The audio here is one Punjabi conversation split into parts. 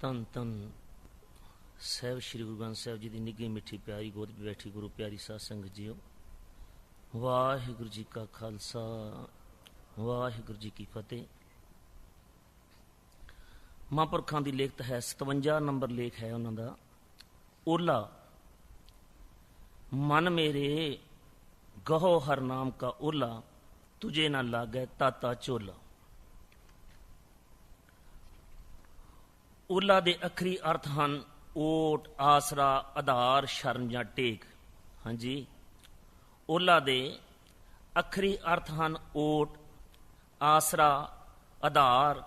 ਤਨ ਤਨ ਸਹਿਬ ਸ੍ਰੀ ਗੁਰੂ ਗ੍ਰੰਥ ਸਾਹਿਬ ਜੀ ਦੀ ਨਿੱਘੀ ਮਿੱਠੀ ਪਿਆਰੀ ਗੋਦ ਵਿੱਚ ਬੈਠੀ ਗੁਰੂ ਪਿਆਰੀ ਸਾਧ ਸੰਗਤ ਜੀਓ। ਵਾਹਿਗੁਰੂ ਜੀ ਕਾ ਖਾਲਸਾ, ਵਾਹਿਗੁਰੂ ਜੀ ਕੀ ਫਤਿਹ। ਮਹਾਂਪੁਰਖਾਂ ਦੀ ਲਿਖਤ ਹੈ 57 ਨੰਬਰ ਲੇਖ ਹੈ ਉਹਨਾਂ ਦਾ। ਓਲਾ, ਮਨ ਮੇਰੇ, ਗਹੋ ਹਰ ਨਾਮ ਕਾ ਓਲਾ, ਤੁਝੇ ਨਾ ਲਾਗੈ ਤਾਤਾ ਚੋਲਾ ਓਲਾ ਦੇ ਅਖਰੀ ਅਰਥ ਹਨ ਓਟ, ਆਸਰਾ, ਆਧਾਰ ਸ਼ਰਨ ਜਾਂ ਟੇਕ। ਹਾਂਜੀ। ਓਲਾ ਦੇ ਅਖਰੀ ਅਰਥ ਹਨ ਓਟ, ਆਸਰਾ, ਆਧਾਰ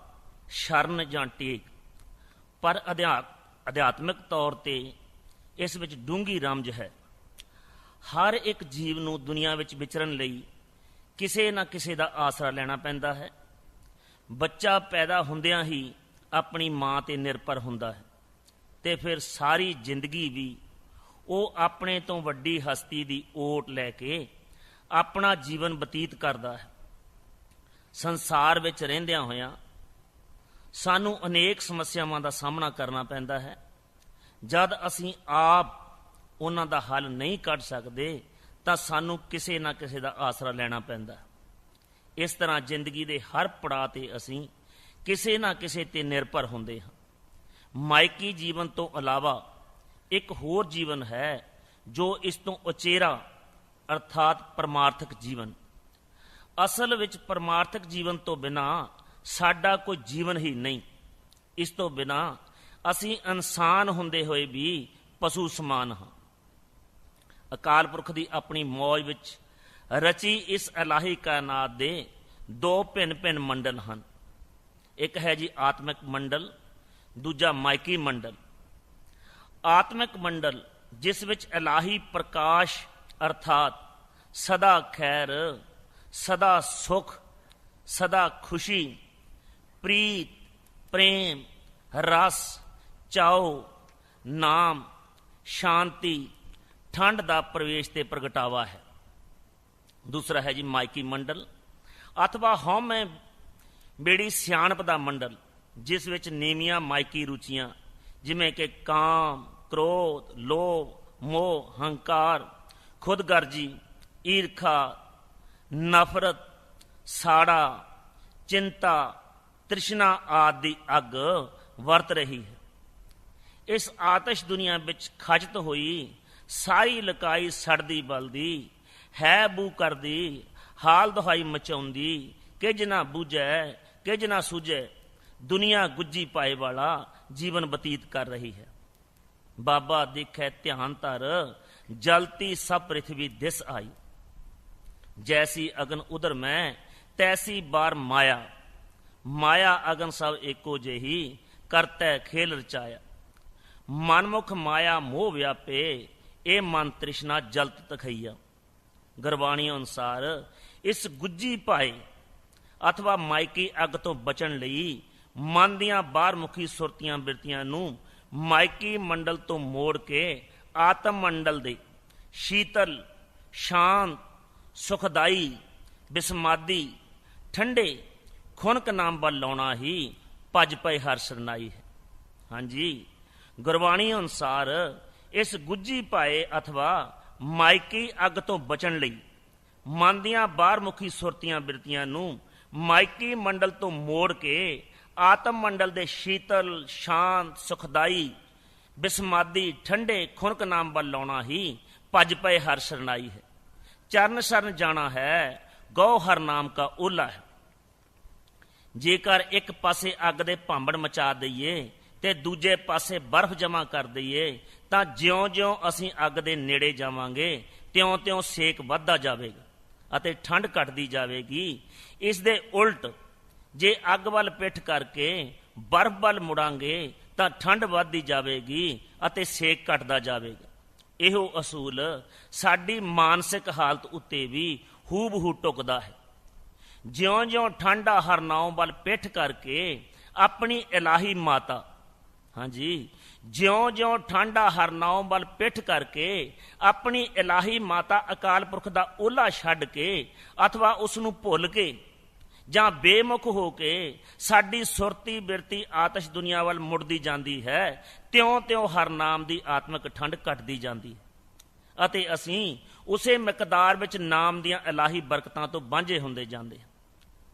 ਸ਼ਰਨ ਜਾਂ ਟੇਕ। ਪਰ ਅਧਿਆਤ ਅਧਿਆਤਮਿਕ ਤੌਰ ਤੇ ਇਸ ਵਿੱਚ ਡੂੰਗੀ ਰਮਜ ਹੈ। ਹਰ ਇੱਕ ਜੀਵ ਨੂੰ ਦੁਨੀਆ ਵਿੱਚ ਵਿਚਰਨ ਲਈ ਕਿਸੇ ਨਾ ਕਿਸੇ ਦਾ ਆਸਰਾ ਲੈਣਾ ਪੈਂਦਾ ਹੈ। ਬੱਚਾ ਪੈਦਾ ਹੁੰਦਿਆਂ ਹੀ ਆਪਣੀ ਮਾਂ ਤੇ ਨਿਰਭਰ ਹੁੰਦਾ ਹੈ ਤੇ ਫਿਰ ਸਾਰੀ ਜ਼ਿੰਦਗੀ ਵੀ ਉਹ ਆਪਣੇ ਤੋਂ ਵੱਡੀ ਹਸਤੀ ਦੀ ਓਟ ਲੈ ਕੇ ਆਪਣਾ ਜੀਵਨ ਬਤੀਤ ਕਰਦਾ ਹੈ। ਸੰਸਾਰ ਵਿੱਚ ਰਹਿੰਦਿਆਂ ਹੋਇਆਂ ਸਾਨੂੰ ਅਨੇਕ ਸਮੱਸਿਆਵਾਂ ਦਾ ਸਾਹਮਣਾ ਕਰਨਾ ਪੈਂਦਾ ਹੈ। ਜਦ ਅਸੀਂ ਆਪ ਉਹਨਾਂ ਦਾ ਹੱਲ ਨਹੀਂ ਕੱਢ ਸਕਦੇ, ਤਾਂ ਸਾਨੂੰ ਕਿਸੇ ਨਾ ਕਿਸੇ ਦਾ ਆਸਰਾ ਲੈਣਾ ਪੈਂਦਾ ਇਸ ਤਰ੍ਹਾਂ ਜ਼ਿੰਦਗੀ ਦੇ ਹਰ ਪੜਾਅ ਤੇ ਅਸੀਂ ਕਿਸੇ ਨਾ ਕਿਸੇ ਤੇ ਨਿਰਭਰ ਹੁੰਦੇ ਹਾਂ ਮਾਇਕੀ ਜੀਵਨ ਤੋਂ ਇਲਾਵਾ ਇੱਕ ਹੋਰ ਜੀਵਨ ਹੈ, ਜੋ ਇਸ ਤੋਂ ਉਚੇਰਾ, ਅਰਥਾਤ ਪਰਮਾਰਥਕ ਜੀਵਨ। ਅਸਲ ਵਿੱਚ ਪਰਮਾਰਥਕ ਜੀਵਨ ਤੋਂ ਬਿਨਾ ਸਾਡਾ ਕੋਈ ਜੀਵਨ ਹੀ ਨਹੀਂ। ਇਸ ਤੋਂ ਬਿਨਾ ਅਸੀਂ ਇਨਸਾਨ ਹੁੰਦੇ ਹੋਏ ਵੀ ਪਸ਼ੂ ਸਮਾਨ ਹਾਂ। ਅਕਾਲ ਪੁਰਖ ਦੀ ਆਪਣੀ ਮੌਜ ਵਿੱਚ ਰਚੀ ਇਸ ਇਲਾਹੀ ਕਾਇਨਾਤ ਦੇ ਦੋ ਭਿੰਨ ਭਿੰਨ ਮੰਡਲ ਹਨ। ਇੱਕ ਹੈ ਜੀ ਆਤਮਿਕ ਮੰਡਲ, ਦੂਜਾ ਮਾਇਕੀ ਮੰਡਲ। ਆਤਮਿਕ ਮੰਡਲ, ਜਿਸ ਵਿੱਚ ਇਲਾਹੀ ਪ੍ਰਕਾਸ਼ ਅਰਥਾਤ ਸਦਾ ਖੈਰ, ਸਦਾ ਸੁਖ, ਸਦਾ ਖੁਸ਼ੀ, ਪ੍ਰੀਤ, ਪ੍ਰੇਮ, ਰਸ, ਚਾਉ, ਨਾਮ, ਸ਼ਾਂਤੀ, ਠੰਡ ਦਾ ਪ੍ਰਵੇਸ਼ ਤੇ ਪ੍ਰਗਟਾਵਾ ਹੈ। ਦੂਸਰਾ ਹੈ ਜੀ ਮਾਇਕੀ ਮੰਡਲ। ਅਥਵਾ ਹਉਮੈ ਬੇੜੀ ਸਿਆਣਪ ਦਾ ਮੰਡਲ, ਜਿਸ ਵਿੱਚ ਨੀਵੀਆਂ ਮਾਇਕੀ ਰੁਚੀਆਂ, ਜਿਵੇਂ ਕਿ ਕਾਮ, ਕ੍ਰੋਧ, ਲੋਭ, ਮੋਹ, ਹੰਕਾਰ, ਖੁਦਗਰਜੀ, ਈਰਖਾ, ਨਫ਼ਰਤ, ਸਾੜਾ, ਚਿੰਤਾ, ਤ੍ਰਿਸ਼ਨਾ ਆਦਿ ਦੀ ਅੱਗ ਵਰਤ ਰਹੀ ਹੈ। ਇਸ ਆਤਸ਼ ਦੁਨੀਆ ਵਿੱਚ ਖਜਤ ਹੋਈ ਸਾਰੀ ਲਕਾਈ ਸੜਦੀ ਬਲਦੀ, ਹੈ ਬੂ ਕਰਦੀ, ਹਾਲ ਦੁਹਾਈ ਮਚਾਉਂਦੀ ਕਿਜ ਨਾ ਬੂਝੈ ਕਿਜ ਨਾ ਸੂਝੈ ਦੁਨੀਆ ਗੁੱਜੀ ਪਾਏ ਵਾਲਾ ਜੀਵਨ ਬਤੀਤ ਕਰ ਰਹੀ ਹੈ ਬਾਬਾ ਦੇਖੈ ਧਿਆਨ ਧਰ ਜਲਤੀ ਸਭ ਪ੍ਰਿਥਵੀ ਦਿਸ ਆਈ ਜੈਸੀ ਅਗਨ ਉਦਰ ਮੈਂ ਤੈਸੀ ਬਾਰ ਮਾਇਆ ਮਾਇਆ ਅਗਨ ਸਭ ਏਕੋ ਜਿਹੀ ਕਰਤੈ ਖੇਲ ਰਚਾਇਆ ਮਨਮੁਖ ਮਾਇਆ ਮੋਹ ਵਿਆਪੇ ਇਹ ਮਨ ਤ੍ਰਿਸ਼ਨਾ ਜਲਤ ਤਖਈਆ ਗੁਰਬਾਣੀ ਅਨੁਸਾਰ ਇਸ ਗੁੱਜੀ ਪਾਏ ਅਥਵਾ ਮਾਇਕੀ ਅੱਗ ਤੋਂ ਬਚਣ ਲਈ ਮਨ ਦੀਆਂ ਬਾਹਰ ਮੁਖੀ ਸੁਰਤੀਆਂ ਬਿਰਤੀਆਂ ਨੂੰ ਮਾਇਕੀ ਮੰਡਲ ਤੋਂ ਮੋੜ ਕੇ ਆਤਮ ਮੰਡਲ ਦੇ ਸ਼ੀਤਲ, ਸ਼ਾਂਤ, ਸੁਖਦਾਈ, ਬਿਸਮਾਦੀ, ਠੰਡੇ ਖੁਨਕ ਨਾਮ ਵੱਲ ਲਾਉਣਾ ਹੀ ਭਜ ਪਏ ਹਰ ਸਰਨਾਈ ਹੈ। ਹਾਂਜੀ, ਗੁਰਬਾਣੀ ਅਨੁਸਾਰ ਇਸ ਗੁੱਜੀ ਪਾਏ ਅਥਵਾ ਮਾਇਕੀ ਅੱਗ ਤੋਂ ਬਚਣ ਲਈ ਮਨ ਦੀਆਂ ਬਾਹਰ ਮੁਖੀ ਸੁਰਤੀਆਂ ਬਿਰਤੀਆਂ ਨੂੰ ਮਾਇਕੀ ਮੰਡਲ ਤੋਂ ਮੋੜ ਕੇ ਆਤਮ ਮੰਡਲ ਦੇ ਸ਼ੀਤਲ, ਸ਼ਾਂਤ, ਸੁਖਦਾਈ, ਬਿਸਮਾਦੀ, ਠੰਡੇ ਖੁਨਕ ਨਾਮ ਵੱਲ ਲਾਉਣਾ ਹੀ ਭਜ ਪਏ ਹਰ ਸਰਨਾਈ ਹੈ। ਚਰਨ ਸ਼ਰਨ ਜਾਣਾ ਹੈ ਗਉ ਹਰ ਨਾਮ ਕਾ ਓਲਾ ਹੈ। ਜੇਕਰ ਇੱਕ ਪਾਸੇ ਅੱਗ ਦੇ ਭਾਂਬੜ ਮਚਾ ਦਈਏ ਤੇ ਦੂਜੇ ਪਾਸੇ ਬਰਫ਼ ਜਮਾ ਕਰ ਦਈਏ, ਤਾਂ ਜਿਉਂ-ਜਿਉਂ ਅਸੀਂ ਅੱਗ ਦੇ ਨੇੜੇ ਜਾਵਾਂਗੇ, ਤਿਉਂ-ਤਿਉਂ ਸੇਕ ਵੱਧਦਾ ਜਾਵੇਗਾ। ਅਤੇ ਠੰਡ ਘਟਦੀ ਜਾਵੇਗੀ। ਇਸ ਦੇ ਉਲਟ, ਜੇ ਅੱਗ ਵੱਲ ਪਿੱਠ ਕਰਕੇ ਬਰਫ਼ ਵੱਲ ਮੁੜਾਂਗੇ, ਤਾਂ ਠੰਡ ਵੱਧਦੀ ਜਾਵੇਗੀ ਅਤੇ ਸੇਕ ਘਟਦਾ ਜਾਵੇਗਾ। ਇਹੋ ਅਸੂਲ ਸਾਡੀ ਮਾਨਸਿਕ ਹਾਲਤ ਉੱਤੇ ਵੀ ਹੂਬਹੂ ਟੁਕਦਾ ਹੈ। ਜਿਉਂ-ਜਿਉਂ ਠੰਡਾ ਹਰਨਾਉ ਵੱਲ ਪਿੱਠ ਕਰਕੇ ਆਪਣੀ ਇਲਾਹੀ ਮਾਤਾ, ਹਾਂਜੀ ਜਿਉਂ-ਜਿਉਂ ਠੰਡਾ ਹਰਨਾਉ ਵੱਲ ਪਿੱਠ ਕਰਕੇ ਆਪਣੀ ਇਲਾਹੀ ਮਾਤਾ ਅਕਾਲ ਪੁਰਖ ਦਾ ਓਲਾ ਛੱਡ ਕੇ ਅਥਵਾ ਉਸ ਨੂੰ ਭੁੱਲ ਕੇ ਜਾਂ ਬੇਮੁਖ ਹੋ ਕੇ ਸਾਡੀ ਸੁਰਤੀ ਬਿਰਤੀ ਆਤਸ਼ ਦੁਨੀਆ ਵੱਲ ਮੁੜਦੀ ਜਾਂਦੀ ਹੈ, ਤਿਉਂ-ਤਿਉਂ ਹਰਨਾਮ ਦੀ ਆਤਮਿਕ ਠੰਡ ਘਟਦੀ ਜਾਂਦੀ ਅਤੇ ਅਸੀਂ ਉਸੇ ਮਿਕਦਾਰ ਵਿੱਚ ਨਾਮ ਦੀਆਂ ਇਲਾਹੀ ਬਰਕਤਾਂ ਤੋਂ ਵਾਂਝੇ ਹੁੰਦੇ ਜਾਂਦੇ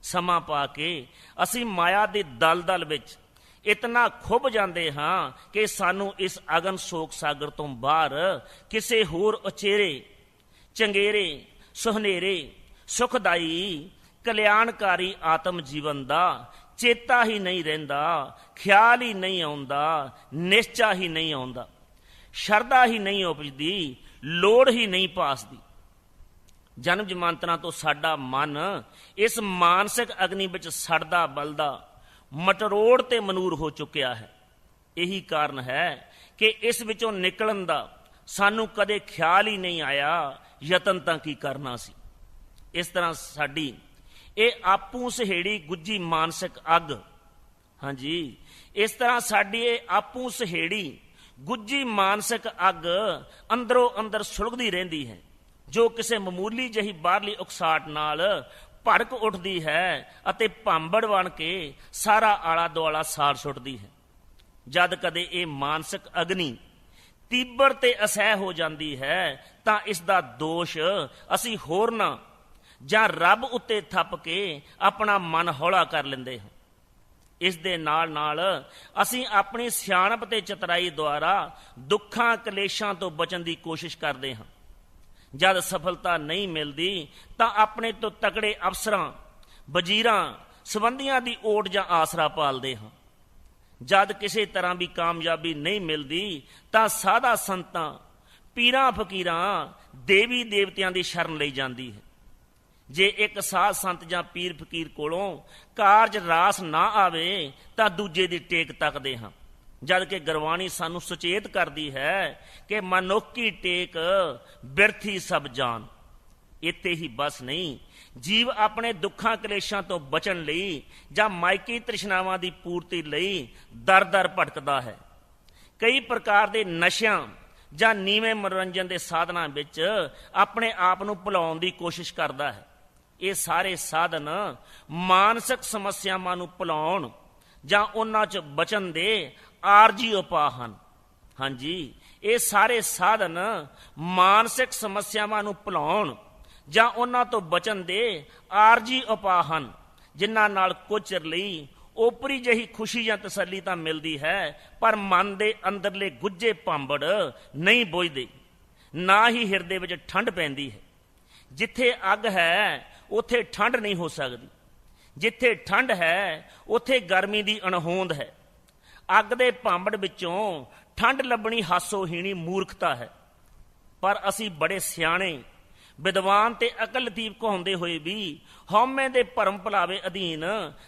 ਸਮਾਂ ਪਾ ਕੇ ਅਸੀਂ ਮਾਇਆ ਦੇ ਦਲਦਲ ਵਿੱਚ ਇਤਨਾ ਖੁੱਭ ਜਾਂਦੇ ਹਾਂ ਕਿ ਸਾਨੂੰ ਇਸ ਅਗਨ ਸ਼ੋਕ ਸਾਗਰ ਤੋਂ ਬਾਹਰ ਕਿਸੇ ਹੋਰ ਉਚੇਰੇ, ਚੰਗੇਰੇ, ਸੁਹਨੇਰੇ, ਸੁਖਦਾਈ, ਕਲਿਆਣਕਾਰੀ ਆਤਮ ਜੀਵਨ ਦਾ ਚੇਤਾ ਹੀ ਨਹੀਂ ਰਹਿੰਦਾ, ਖਿਆਲ ਹੀ ਨਹੀਂ ਆਉਂਦਾ, ਨਿਸ਼ਚਾ ਹੀ ਨਹੀਂ ਆਉਂਦਾ। ਸ਼ਰਧਾ ਹੀ ਨਹੀਂ ਉਪਜਦੀ, ਲੋੜ ਹੀ ਨਹੀਂ ਪਾਸਦੀ ਜਨਮ ਜਮਾਂਤਰਾ ਤੋਂ ਸਾਡਾ ਮਨ ਇਸ ਮਾਨਸਿਕ ਅਗਨੀ ਵਿੱਚ ਸੜਦਾ ਬਲਦਾ ਮਟਰੋੜ ਤੇ ਮਨੂਰ ਹੋ ਚੁੱਕਿਆ ਹੈ। ਇਹੀ ਕਾਰਨ ਹੈ ਕਿ ਇਸ ਵਿੱਚੋਂ ਨਿਕਲਣ ਦਾ ਸਾਨੂੰ ਕਦੇ ਖਿਆਲ ਹੀ ਨਹੀਂ ਆਇਆ ਯਤਨ ਤਾਂ ਕੀ ਕਰਨਾ ਸੀ। ਇਸ ਤਰ੍ਹਾਂ ਸਾਡੀ ਇਹ ਆਪੂ ਸਹੇੜੀ ਗੁੱਜੀ ਮਾਨਸਿਕ ਅੱਗ। ਹਾਂਜੀ, ਇਸ ਤਰ੍ਹਾਂ ਸਾਡੀ ਇਹ ਆਪੂ ਸਹੇੜੀ ਗੁੱਜੀ ਮਾਨਸਿਕ ਅੱਗ ਅੰਦਰੋਂ ਅੰਦਰ ਸੁਲਗਦੀ ਰਹਿੰਦੀ ਹੈ, ਜੋ ਕਿਸੇ ਮਾਮੂਲੀ ਜਹੀ ਬਾਹਰਲੀ ਉਕਸਾਟ ਨਾਲ ਭੜਕ ਉੱਠਦੀ ਹੈ ਅਤੇ ਭਾਂਬੜ ਬਣ ਕੇ ਸਾਰਾ ਆਲਾ ਦੁਆਲਾ ਸਾੜ ਸੁੱਟਦੀ ਹੈ। ਜਦ ਕਦੇ ਇਹ ਮਾਨਸਿਕ ਅਗਨੀ ਤੀਬਰ ਤੇ ਅਸਹਿ ਹੋ ਜਾਂਦੀ ਹੈ, ਤਾਂ ਇਸ ਦਾ ਦੋਸ਼ ਅਸੀਂ ਹੋਰਨਾਂ ਜਾਂ ਰੱਬ ਉੱਤੇ ਥੱਪ ਕੇ ਆਪਣਾ ਮਨ ਹੌਲਾ ਕਰ ਲੈਂਦੇ ਹਾਂ। ਇਸ ਦੇ ਨਾਲ ਨਾਲ ਅਸੀਂ ਆਪਣੀ ਸਿਆਣਪ ਤੇ ਚਤਰਾਈ ਦੁਆਰਾ ਦੁੱਖਾਂ ਕਲੇਸ਼ਾਂ ਤੋਂ ਬਚਣ ਦੀ ਕੋਸ਼ਿਸ਼ ਕਰਦੇ ਹਾਂ। ਜਦ ਸਫਲਤਾ ਨਹੀਂ ਮਿਲਦੀ, ਤਾਂ ਆਪਣੇ ਤੋਂ ਤਕੜੇ ਅਫਸਰਾਂ, ਵਜ਼ੀਰਾਂ, ਸਬੰਧੀਆਂ ਦੀ ਓਟ ਜਾਂ ਆਸਰਾ ਪਾਲਦੇ ਹਾਂ। ਜਦ ਕਿਸੇ ਤਰ੍ਹਾਂ ਵੀ ਕਾਮਯਾਬੀ ਨਹੀਂ ਮਿਲਦੀ, ਤਾਂ ਸਾਧਾ ਸੰਤਾਂ, ਪੀਰਾਂ, ਫਕੀਰਾਂ, ਦੇਵੀ ਦੇਵਤਿਆਂ ਦੀ ਸ਼ਰਨ ਲਈ ਜਾਂਦੀ ਹੈ। ਜੇ ਇੱਕ ਸਾਧ ਸੰਤ ਜਾਂ ਪੀਰ ਫਕੀਰ ਕੋਲੋਂ ਕਾਰਜ ਰਾਸ ਨਾ ਆਵੇ, ਤਾਂ ਦੂਜੇ ਦੀ ਟੇਕ ਤੱਕਦੇ ਹਾਂ। ਜਦ ਕਿ ਗੁਰਬਾਣੀ ਸਾਨੂੰ ਸੁਚੇਤ ਕਰਦੀ ਹੈ ਕਿ ਮਨੁੱਖੀ ਟੇਕ ਬਿਰਥੀ ਸਭ ਜਾਨ। ਇੱਥੇ ਹੀ ਬਸ ਨਹੀਂ, ਜੀਵ ਆਪਣੇ ਦੁੱਖਾਂ ਕਲੇਸ਼ਾਂ ਤੋਂ ਬਚਣ ਲਈ ਜਾਂ ਮਾਇਕੀ ਤ੍ਰਿਸ਼ਨਾਵਾਂ ਦੀ ਪੂਰਤੀ ਲਈ ਦਰ-ਦਰ ਭਟਕਦਾ ਹੈ। ਕਈ ਪ੍ਰਕਾਰ ਦੇ ਨਸ਼ਿਆਂ ਜਾਂ ਨੀਵੇਂ ਮਨੋਰੰਜਨ ਦੇ ਸਾਧਨਾਂ ਵਿੱਚ ਆਪਣੇ ਆਪ ਨੂੰ ਭੁਲਾਉਣ ਦੀ ਕੋਸ਼ਿਸ਼ ਕਰਦਾ ਹੈ। ਇਹ ਸਾਰੇ ਸਾਧਨ ਮਾਨਸਿਕ ਸਮੱਸਿਆਵਾਂ ਨੂੰ ਭੁਲਾਉਣ ਜਾਂ ਉਹਨਾਂ 'ਚ ਬਚਣ ਦੇ ਆਰਜੀ ਉਪਾਅ ਹਨ। ਹਾਂਜੀ, ਇਹ ਸਾਰੇ ਸਾਧਨ ਮਾਨਸਿਕ ਸਮੱਸਿਆਵਾਂ ਨੂੰ ਭੁਲਾਉਣ ਜਾਂ ਉਹਨਾਂ ਤੋਂ ਬਚਣ ਦੇ ਆਰਜੀ ਉਪਾਅ ਹਨ। ਜਿਨ੍ਹਾਂ ਨਾਲ ਕੁਝ ਲਈ ਓਪਰੀ ਜਹੀ ਖੁਸ਼ੀ ਜਾਂ ਤਸੱਲੀ ਤਾਂ ਮਿਲਦੀ ਹੈ, ਪਰ ਮਨ ਦੇ ਅੰਦਰਲੇ ਗੁੱਝੇ ਭਾਂਬੜ ਨਹੀਂ ਬੁਝਦੇ। ਨਾ ਹੀ ਹਿਰਦੇ ਵਿੱਚ ਠੰਡ ਪੈਂਦੀ ਹੈ। ਜਿੱਥੇ ਅੱਗ ਹੈ, ਉੱਥੇ ਠੰਡ ਨਹੀਂ ਹੋ ਸਕਦੀ। ਜਿੱਥੇ ਠੰਡ ਹੈ, ਉੱਥੇ ਗਰਮੀ ਦੀ ਅਣਹੋਂਦ ਹੈ। ਅੱਗ ਦੇ ਭਾਂਬੜ ਵਿੱਚੋਂ ਠੰਡ ਲੱਭਣੀ ਹਾਸੋਹੀਣੀ ਮੂਰਖਤਾ ਹੈ। ਪਰ ਅਸੀਂ ਬੜੇ ਸਿਆਣੇ, ਵਿਦਵਾਨ ਤੇ ਅਕਲ ਦੀਪ ਕਹਾਉਂਦੇ ਹੋਏ ਵੀ ਹਉਮੈ ਦੇ ਭਰਮ ਭੁਲਾਵੇ ਅਧੀਨ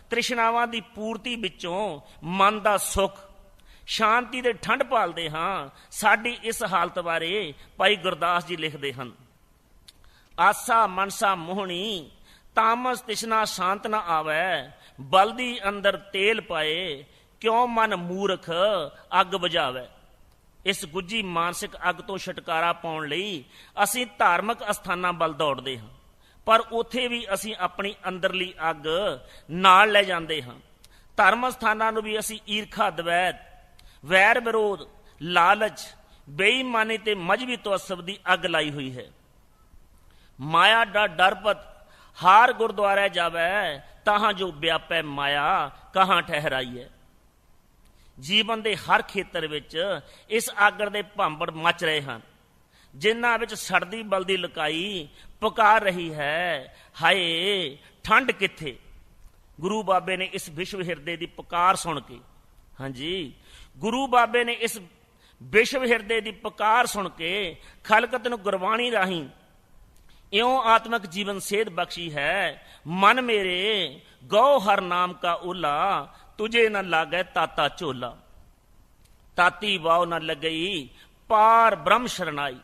ਤ੍ਰਿਸ਼ਨਾਵਾਂ ਦੀ ਪੂਰਤੀ ਵਿੱਚੋਂ ਮਨ ਦਾ ਸੁਖ, ਸ਼ਾਂਤੀ ਦੇ ਠੰਡ ਪਾਲਦੇ ਹਾਂ, ਸਾਡੀ ਇਸ ਹਾਲਤ ਬਾਰੇ ਭਾਈ ਗੁਰਦਾਸ ਜੀ ਲਿਖਦੇ ਹਨ। ਆਸਾ ਮਨਸਾ ਮੋਹਣੀ, ਤਾਮਸ ਤਿਸ਼ਨਾ ਸ਼ਾਂਤ ਨਾ ਆਵੇ, ਬਲਦੀ ਅੰਦਰ ਤੇਲ ਪਾਏ ਕਿਉਂ ਮਨ ਮੂਰਖ ਅੱਗ ਬੁਝਾਵੇ? ਇਸ ਗੁੱਜੀ ਮਾਨਸਿਕ ਅੱਗ ਤੋਂ ਛੁਟਕਾਰਾ ਪਾਉਣ ਲਈ ਅਸੀਂ ਧਾਰਮਿਕ ਅਸਥਾਨਾਂ ਵੱਲ ਦੌੜਦੇ ਹਾਂ, ਪਰ ਉੱਥੇ ਵੀ ਅਸੀਂ ਆਪਣੀ ਅੰਦਰਲੀ ਅੱਗ ਨਾਲ ਲੈ ਜਾਂਦੇ ਹਾਂ। ਧਰਮ ਸਥਾਨਾਂ ਨੂੰ ਵੀ ਅਸੀਂ ਈਰਖਾ, ਦਵੈਤ, ਵੈਰ ਵਿਰੋਧ, ਲਾਲਚ, ਬੇਈਮਾਨੀ ਤੇ ਮਜਬੀ ਤਵਸਬ ਦੀ ਅੱਗ ਲਾਈ ਹੋਈ ਹੈ। ਮਾਇਆ ਦਾ ਡਰਪਤ ਹਾਰ ਗੁਰਦੁਆਰੇ ਜਾਵੇ ਤਾਂ ਜੋ ਵਿਆਪੈ ਮਾਇਆ ਕਹਾਂ ਠਹਿਰਾਈ ਹੈ ਜੀਵਨ ਦੇ ਹਰ ਖੇਤਰ ਵਿੱਚ ਇਸ ਆਗਰ ਦੇ ਭਾਂਬੜ ਮਚ ਰਹੇ ਹਨ। ਜਿਨ੍ਹਾਂ ਵਿੱਚ ਸੜਦੀ ਬਲਦੀ ਲੁਕਾਈ ਪੁਕਾਰ ਰਹੀ ਹੈ। ਹਾਏ, ਠੰਡ ਕਿੱਥੇ? ਗੁਰੂ ਬਾਬੇ ਨੇ ਇਸ ਵਿਸ਼ਵ ਹਿਰਦੇ ਦੀ ਪੁਕਾਰ ਸੁਣ ਕੇ, ਹਾਂਜੀ, ਗੁਰੂ ਬਾਬੇ ਨੇ ਇਸ ਵਿਸ਼ਵ ਹਿਰਦੇ ਦੀ ਪੁਕਾਰ ਸੁਣ ਕੇ ਖਲਕਤ ਨੂੰ ਗੁਰਬਾਣੀ ਰਾਹੀਂ ਇਉਂ ਆਤਮਿਕ ਜੀਵਨ ਸੇਧ ਬਖਸ਼ੀ ਹੈ, ਮਨ ਮੇਰੇ, ਗਉ ਹਰ ਨਾਮ ਕਾ ਉਲਾ ਤੁਝੇ ਨ ਲਾਗੈ ਤਾਤਾ ਝੋਲਾ। ਤਾਤੀ ਵਾਉ ਨ ਲਗਈ, ਪਾਰ ਬ੍ਰਹਮ ਸ਼ਰਨਾਈ।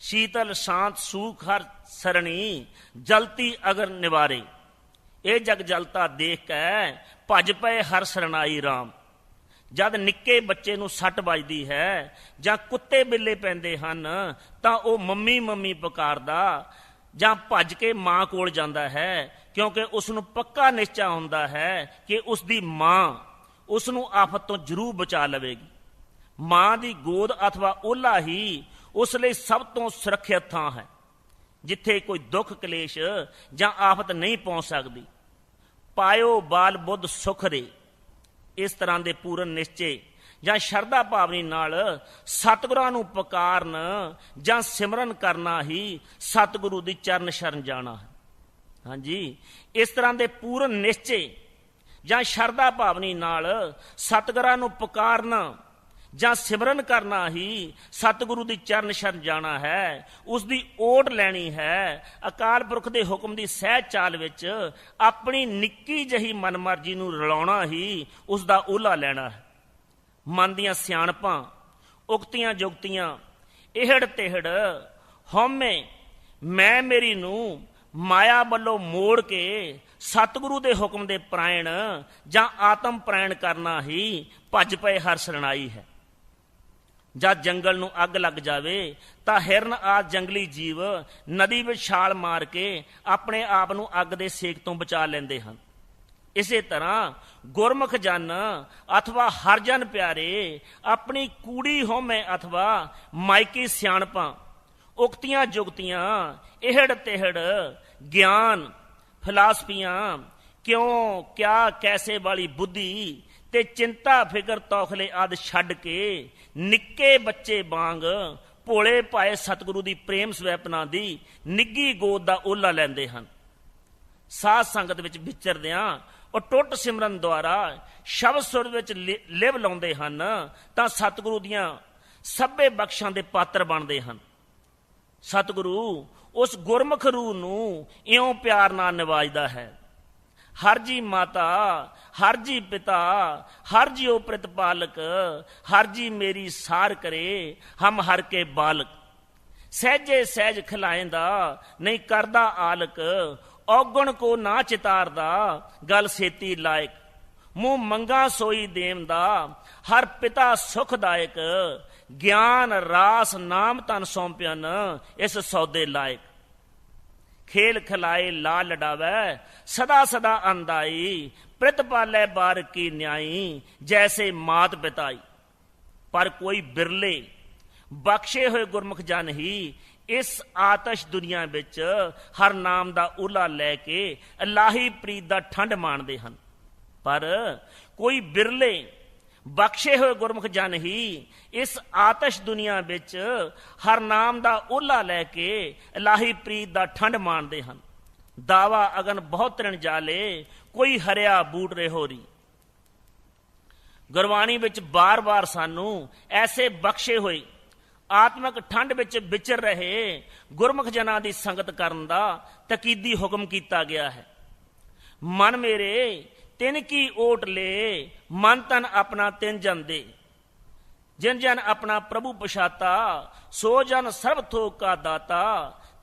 ਸ਼ੀਤਲ ਸ਼ਾਂਤ ਸੂਖ ਹਰ ਸਰਣੀ, ਜਲਤੀ ਅਗਰ ਨਿਵਾਰੇ। ਇਹ ਜਗ ਜਲਤਾ ਦੇਖ ਕੇ, ਭਜ ਪਏ ਹਰ ਸਰਣਾਈ RAM ਜਦ ਨਿੱਕੇ ਬੱਚੇ ਨੂੰ ਸੱਟ ਵੱਜਦੀ ਹੈ, ਜਾਂ ਕੁੱਤੇ ਬਿੱਲੇ ਪੈਂਦੇ ਹਨ, ਤਾਂ ਉਹ ਮੰਮੀ ਮੰਮੀ ਪੁਕਾਰਦਾ, ਜਾਂ ਭੱਜ ਕੇ ਮਾਂ ਕੋਲ ਜਾਂਦਾ ਹੈ ਕਿਉਂਕਿ ਉਸ ਨੂੰ ਪੱਕਾ ਨਿਸ਼ਚਾ ਹੁੰਦਾ ਹੈ ਕਿ ਉਸ ਦੀ ਮਾਂ ਉਸ ਨੂੰ ਆਫਤ ਤੋਂ ਜ਼ਰੂਰ ਬਚਾ ਲਵੇਗੀ। ਮਾਂ ਦੀ ਗੋਦ ਅਥਵਾ ਓਲਾ ਹੀ ਉਸ ਲਈ ਸਭ ਤੋਂ ਸੁਰੱਖਿਅਤ ਥਾਂ ਹੈ, ਜਿੱਥੇ ਕੋਈ ਦੁੱਖ, ਕਲੇਸ਼ ਜਾਂ ਆਫਤ ਨਹੀਂ ਪਹੁੰਚ ਸਕਦੀ। ਪਾਇਓ ਬਾਲ ਬੁੱਧ ਸੁਖ ਦੇ, ਇਸ ਤਰ੍ਹਾਂ ਦੇ ਪੂਰਨ ਨਿਸ਼ਚੇ ਜਾਂ ਸ਼ਰਧਾ ਭਾਵਨੀ ਨਾਲ ਸਤਿਗੁਰਾਂ ਨੂੰ ਪੁਕਾਰਨ ਜਾਂ ਸਿਮਰਨ ਕਰਨਾ ਹੀ ਸਤਿਗੁਰੂ ਦੀ ਚਰਨ ਸ਼ਰਨ ਜਾਣਾ ਹੈ। ਹਾਂਜੀ, ਇਸ ਤਰ੍ਹਾਂ ਦੇ ਪੂਰਨ ਨਿਸ਼ਚੇ ਜਾਂ ਸ਼ਰਧਾ ਭਾਵਨੀ ਨਾਲ ਸਤਿਗੁਰਾਂ ਨੂੰ ਪੁਕਾਰਨਾ ਜਾਂ ਸਿਮਰਨ ਕਰਨਾ ਹੀ ਸਤਿਗੁਰੂ ਦੀ ਚਰਨ ਸ਼ਰਨ ਜਾਣਾ ਹੈ, ਉਸ ਦੀ ਓਟ ਲੈਣੀ ਹੈ, ਅਕਾਲ ਪੁਰਖ ਦੇ ਹੁਕਮ ਦੀ ਸਹਿਜ ਚਾਲ ਵਿੱਚ ਆਪਣੀ ਨਿੱਕੀ ਜਹੀ ਮਨਮਰਜ਼ੀ ਨੂੰ ਰਲਾਉਣਾ ਹੀ ਉਸ ਦਾ ਓਲਾ ਲੈਣਾ ਹੈ। ਮਨ ਦੀਆਂ ਸਿਆਣਪਾਂ, ਉਕਤੀਆਂ ਜੁਗਤੀਆਂ ਇਹੜ ਤਿਹੜ ਹਉਮੈ, ਮੈਂ ਮੇਰੀ ਨੂੰ ਮਾਇਆ ਵੱਲੋਂ ਮੋੜ ਕੇ ਸਤਿਗੁਰੂ ਦੇ ਹੁਕਮ ਦੇ ਪ੍ਰਾਇਣ ਜਾਂ ਆਤਮ ਪ੍ਰਾਇਣ ਕਰਨਾ ਹੀ ਭੱਜ ਪਏ ਹਰ ਸਰਣਾਈ ਹੈ। ਜਦ ਜੰਗਲ ਨੂੰ ਅੱਗ ਲੱਗ ਜਾਵੇ ਤਾਂ ਹਿਰਨ ਆਦ ਜੰਗਲੀ ਜੀਵ ਨਦੀ ਵਿੱਚ ਛਾਲ ਮਾਰ ਕੇ ਆਪਣੇ ਆਪ ਨੂੰ ਅੱਗ ਦੇ ਸੇਕ ਤੋਂ ਬਚਾ ਲੈਂਦੇ ਹਨ। ਇਸੇ ਤਰ੍ਹਾਂ ਗੁਰਮੁਖ ਜਨ ਅਥਵਾ ਹਰਜਨ ਪਿਆਰੇ ਆਪਣੀ ਕੂੜੀ ਹੋਮੇ ਅਥਵਾ ਮਾਇਕੀ ਸਿਆਣਪਾਂ ਉਕਤੀਆਂ ਜੁਗਤੀਆਂ, ਇਹੜ ਤਿਹੜ, ਗਿਆਨ, ਫਿਲਾਸਫੀਆਂ, ਕਿਉਂ, ਕਿਆ, ਕੈਸੇ ਵਾਲੀ ਬੁੱਧੀ ਤੇ ਚਿੰਤਾ, ਫਿਕਰ, ਤੌਖਲੇ ਆਦ ਛੱਡ ਕੇ ਨਿੱਕੇ ਬੱਚੇ ਵਾਂਗ ਭੋਲੇ ਭਾਏ ਸਤਿਗੁਰੂ ਦੀ ਪ੍ਰੇਮ ਸਵੈਪਨਾ ਦੀ ਨਿੱਗੀ ਗੋਦ ਦਾ ਓਲਾ ਲੈਂਦੇ ਹਨ। ਸਾਧ ਸੰਗਤ ਵਿੱਚ ਵਿਚਰਦਿਆਂ ਉਹ ਟੁੱਟ ਸਿਮਰਨ ਦੁਆਰਾ ਸ਼ਬਦ ਸੁਰ ਵਿੱਚ ਲਿ- ਲਿਵ ਲਾਉਂਦੇ ਹਨ ਤਾਂ ਸਤਿਗੁਰੂ ਦੀਆਂ ਸਭੇ ਬਖਸ਼ਾਂ ਦੇ ਪਾਤਰ ਬਣਦੇ ਹਨ। ਸਤਿਗੁਰੂ, ਉਸ ਗੁਰਮੁਖ ਰੂਹ ਨੂੰ ਇਉਂ ਪਿਆਰ ਨਾਲ ਨਿਵਾਜਦਾ ਹੈ। ਹਰ ਜੀ ਮਾਤਾ, ਹਰ ਜੀ ਪਿਤਾ, ਹਰ ਜੀਉ ਪ੍ਰਤਪਾਲਕ, ਹਰ ਜੀ ਮੇਰੀ ਸਾਰ ਕਰੇ, ਹਮ ਹਰ ਕੇ ਬਾਲਕ। ਸਹਿਜੇ ਸਹਿਜ ਖਿਲਾਏਂਦਾ, ਨਹੀਂ ਕਰਦਾ ਆਲਕ, ਔਗਣ ਕੋ ਨਾ ਚਿਤਾਰਦਾ, ਗੱਲ ਸੇਤੀ ਲਾਇਕ। ਮੂੰਹ ਮੰਗਾ ਸੋਈ ਦੇਮ ਦਾ ਹਰ ਪਿਤਾ ਸੁਖਦਾਇਕ ਗਿਆਨ, ਰਾਸ, ਨਾਮ ਤਨ ਸੌਂਪਿਆਨ ਇਸ ਸੌਦੇ ਲਾਇਕ। ਖੇਲ ਖਲਾਏ ਲਾ ਲਡਾਵੈ ਸਦਾ ਸਦਾ ਅੰਦਾਈ ਪ੍ਰਤਪਾਲੇ ਬਾਰ ਕੀ ਨਿਆਈ, ਜੈਸੇ ਮਾਤ ਪਿਤਾਈ ਪਰ ਕੋਈ ਬਿਰਲੇ, ਬਖਸ਼ੇ ਹੋਏ ਗੁਰਮੁਖ ਜਨ ਹੀ, ਇਸ ਆਤਸ਼ ਦੁਨੀਆ ਵਿੱਚ ਹਰ ਨਾਮ ਦਾ ਉਲਾ ਲੈ ਕੇ, ਅਲਾਹੀ ਪ੍ਰੀਤ ਦਾ ਠੰਡ ਮਾਣਦੇ ਹਨ। ਪਰ ਕੋਈ ਬਿਰਲੇ ਬਖਸ਼ੇ ਹੋਏ ਗੁਰਮੁਖ ਜਨ ਹੀ ਇਸ ਆਤਸ਼ ਦੁਨੀਆ ਵਿੱਚ ਹਰ ਨਾਮ ਦਾ ਓਲਾ ਲੈ ਕੇ ਇਲਾਹੀ ਪ੍ਰੀਤ ਦਾ ਠੰਡ ਮਾਣਦੇ ਹਨ। ਦਾਵਾ ਅਗਨ ਬਹੁਤ ਤਰਨ ਜਾਲੇ, ਕੋਈ ਹਰਿਆ ਬੂਟ ਰਹੋਰੀ ਗੁਰਬਾਣੀ ਵਿੱਚ ਬਾਰ-ਬਾਰ ਸਾਨੂੰ ਐਸੇ ਬਖਸ਼ੇ ਹੋਏ, ਆਤਮਿਕ ਠੰਡ ਵਿੱਚ ਵਿਚਰ ਰਹੇ ਗੁਰਮੁਖ ਜਨਾਂ ਦੀ ਸੰਗਤ ਕਰਨ ਦਾ ਤਕੀਦੀ ਹੁਕਮ ਕੀਤਾ ਗਿਆ ਹੈ। ਮਨ ਮੇਰੇ ਤਿਨ ਕੀ ਓਟ ਲੇ, ਮਨ ਤਨ ਆਪਣਾ ਤਿਨ ਜਨ ਦੇ। ਜਿਨ ਜਨ ਆਪਣਾ ਪ੍ਰਭੂ ਪਛਾਤਾ, ਸੋ ਜਨ ਸਰਬ ਥੋਕ ਕਾ ਦਾਤਾ।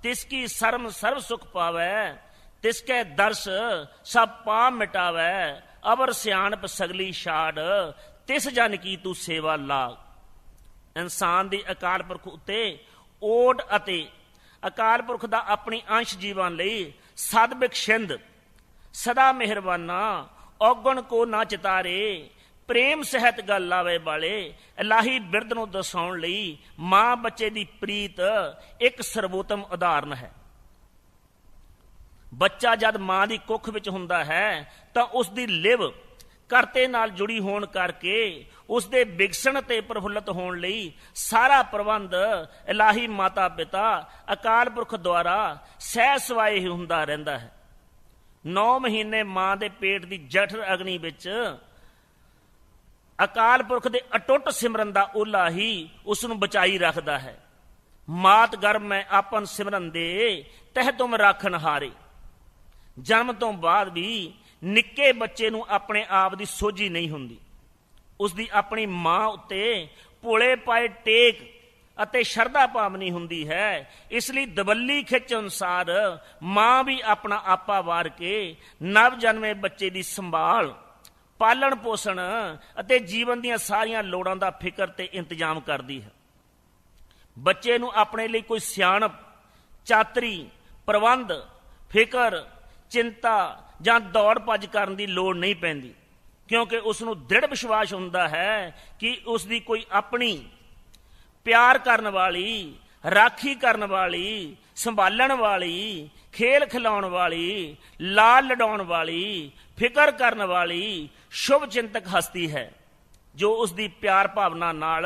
ਤਿਸ ਕੀ ਸਰਮ ਸਰਬ ਸੁਖ ਪਾਵੈ, ਤਿਸ ਕੈ ਦਰਸ ਸਭ ਪਾਪ ਮਿਟਾਵੈ। ਅਵਰ ਸਿਆਣਪ ਸਗਲੀ ਛਾੜ, ਤਿਸ ਜਨ ਕੀ ਤੂੰ ਸੇਵਾ ਲਾ ਇਨਸਾਨ ਦੀ ਅਕਾਲ ਪੁਰਖ ਉਤੇ ਓਟ ਅਤੇ ਅਕਾਲ ਪੁਰਖ ਦਾ ਆਪਣੀ ਅੰਸ਼ ਜੀਵਨ ਲਈ ਸਦਬਖਸ਼ਿੰਦ ਸਦਾ ਮਿਹਰਬਾਨਾ ਔਗਣ ਕੋ ਨਾ ਚਿਤਾਰੇ, ਪ੍ਰੇਮ ਸਹਿਤ ਗੱਲ ਲਾਵੇ ਵਾਲੇ, ਇਲਾਹੀ ਬਿਰਦ ਨੂੰ ਦਸਾਉਣ ਲਈ ਮਾਂ ਬੱਚੇ ਦੀ ਪ੍ਰੀਤ ਇੱਕ ਸਰਵੋਤਮ ਉਦਾਹਰਨ ਹੈ। ਬੱਚਾ ਜਦ ਮਾਂ ਦੀ ਕੁੱਖ ਵਿੱਚ ਹੁੰਦਾ ਹੈ, ਤਾਂ ਉਸ ਦੀ ਲਿਵ ਕਰਤੇ ਨਾਲ ਜੁੜੀ ਹੋਣ ਕਰਕੇ ਉਸ ਦੇ ਵਿਗਸਣ ਤੇ ਪ੍ਰਫੁੱਲਤ ਹੋਣ ਲਈ ਸਾਰਾ ਪ੍ਰਬੰਧ ਇਲਾਹੀ ਮਾਤਾ ਪਿਤਾ ਅਕਾਲ ਪੁਰਖ ਦੁਆਰਾ ਸਹਿ ਸਵਾਏ ਹੀ ਹੁੰਦਾ ਰਹਿੰਦਾ ਹੈ। 9 ਮਹੀਨੇ ਮਾਂ ਦੇ ਪੇਟ ਦੀ ਜਠਰ ਅਗਨੀ ਵਿੱਚ ਅਕਾਲ ਪੁਰਖ ਦੇ ਅਟੁੱਟ ਸਿਮਰਨ ਦਾ ਓਲਾ ਹੀ ਉਸ ਨੂੰ ਬਚਾਈ ਰੱਖਦਾ ਹੈ। ਮਾਤ ਗਰਮ ਮੈਂ ਆਪਨ ਸਿਮਰਨ ਦੇ, ਤਹਿ ਤੁਮ ਰਾਖਣ ਹਾਰੇ। ਜਨਮ ਤੋਂ ਬਾਅਦ ਵੀ ਨਿੱਕੇ ਬੱਚੇ ਨੂੰ ਆਪਣੇ ਆਪ ਦੀ ਸੋਝੀ ਨਹੀਂ ਹੁੰਦੀ। ਉਸ ਦੀ ਆਪਣੀ ਮਾਂ ਉੱਤੇ ਭੋਲੇ ਪਾਏ ਟੇਕ ਅਤੇ ਸ਼ਰਧਾ ਭਾਵਨੀ ਹੁੰਦੀ ਹੈ। ਇਸ ਲਈ ਦਵੱਲੀ ਖਿੱਚ ਅਨੁਸਾਰ ਮਾਂ ਵੀ ਆਪਣਾ ਆਪਾ ਵਾਰ ਕੇ ਨਵ ਜਨਮੇ ਬੱਚੇ ਦੀ ਸੰਭਾਲ ਪਾਲਣ ਪੋਸ਼ਣ ਅਤੇ ਜੀਵਨ ਦੀਆਂ ਸਾਰੀਆਂ ਲੋੜਾਂ ਦਾ ਫਿਕਰ ਤੇ ਇੰਤਜ਼ਾਮ ਕਰਦੀ ਹੈ। ਬੱਚੇ ਨੂੰ ਆਪਣੇ ਲਈ ਕੋਈ ਸਿਆਣਪ, ਚਾਤਰੀ, ਪ੍ਰਬੰਧ, ਫਿਕਰ, ਚਿੰਤਾ ਜਾਂ ਦੌੜ ਭੱਜ ਕਰਨ ਦੀ ਲੋੜ ਨਹੀਂ ਪੈਂਦੀ, ਕਿਉਂਕਿ ਉਸ ਨੂੰ ਦ੍ਰਿੜ ਵਿਸ਼ਵਾਸ ਹੁੰਦਾ ਹੈ ਕਿ ਉਸ ਦੀ ਕੋਈ ਆਪਣੀ ਪਿਆਰ ਕਰਨ ਵਾਲੀ, ਰਾਖੀ ਕਰਨ ਵਾਲੀ, ਸੰਭਾਲਣ ਵਾਲੀ, ਖੇਲ ਖਿਲਾਉਣ ਵਾਲੀ, ਲਾਲ ਲਡਾਉਣ ਵਾਲੀ, ਫਿਕਰ ਕਰਨ ਵਾਲੀ ਸ਼ੁਭ ਚਿੰਤਕ ਹਸਤੀ ਹੈ, ਜੋ ਉਸ ਦੀ ਪਿਆਰ ਭਾਵਨਾ ਨਾਲ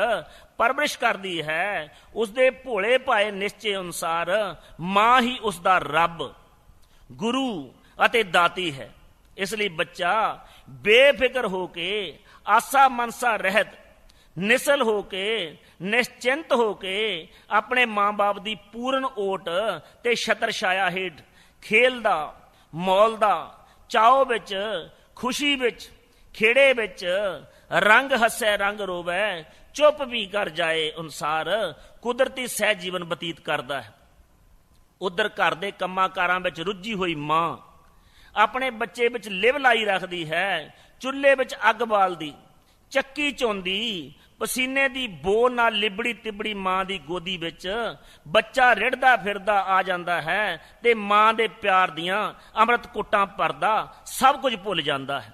ਪਰਵਰਿਸ਼ ਕਰਦੀ ਹੈ। ਉਸ ਦੇ ਭੋਲੇ ਭਾਏ ਨਿਸ਼ਚੇ ਅਨੁਸਾਰ ਮਾਂ ਹੀ ਉਸ ਦਾ ਰੱਬ, ਗੁਰੂ ਅਤੇ ਦਾਤੀ ਹੈ। ਇਸ ਲਈ ਬੱਚਾ ਬੇਫਿਕਰ ਹੋ ਕੇ ਆਸਾ ਮਨਸਾ ਰਹਿਤ ਨਿਸਲ ਹੋ ਕੇ, ਨਿਸ਼ਚਿੰਤ ਹੋ ਕੇ ਆਪਣੇ ਮਾਂ-ਬਾਪ ਦੀ ਪੂਰਨ ਓਟ ਤੇ ਛਤਰ ਛਾਇਆ ਹੇਠ ਖੇਲਦਾ, ਮੌਲਦਾ, ਚਾਓ ਵਿੱਚ, ਖੁਸ਼ੀ ਵਿੱਚ, ਖੇੜੇ ਵਿੱਚ ਰੰਗ ਹੱਸੈ, ਰੰਗ ਰੋਵੈ, ਚੁੱਪ ਵੀ ਕਰ ਜਾਏ ਅਨੁਸਾਰ, ਕੁਦਰਤੀ ਸਹਿ ਜੀਵਨ ਬਤੀਤ ਕਰਦਾ ਹੈ। ਉਧਰ ਘਰ ਦੇ ਕੰਮਾਂ ਕਾਰਾਂ ਵਿੱਚ ਰੁੱਝੀ ਹੋਈ ਮਾਂ ਆਪਣੇ ਬੱਚੇ ਵਿੱਚ ਲਿਵ ਲਾਈ ਰੱਖਦੀ ਹੈ, ਚੁੱਲ੍ਹੇ ਵਿੱਚ ਅੱਗ ਬਾਲਦੀ, ਚੱਕੀ ਚੋਂਦੀ ਪਸੀਨੇ ਦੀ ਬੋ ਨਾਲ ਲਿਬੜੀ ਤਿਬੜੀ ਮਾਂ ਦੀ ਗੋਦੀ ਵਿੱਚ ਬੱਚਾ ਰਿੜਦਾ ਫਿਰਦਾ ਆ ਜਾਂਦਾ ਹੈ ਤੇ ਮਾਂ ਦੇ ਪਿਆਰ ਦੀਆਂ ਅੰਮ੍ਰਿਤ ਕੁੱਟਾਂ ਭਰਦਾ ਸਭ ਕੁਝ ਭੁੱਲ ਜਾਂਦਾ ਹੈ।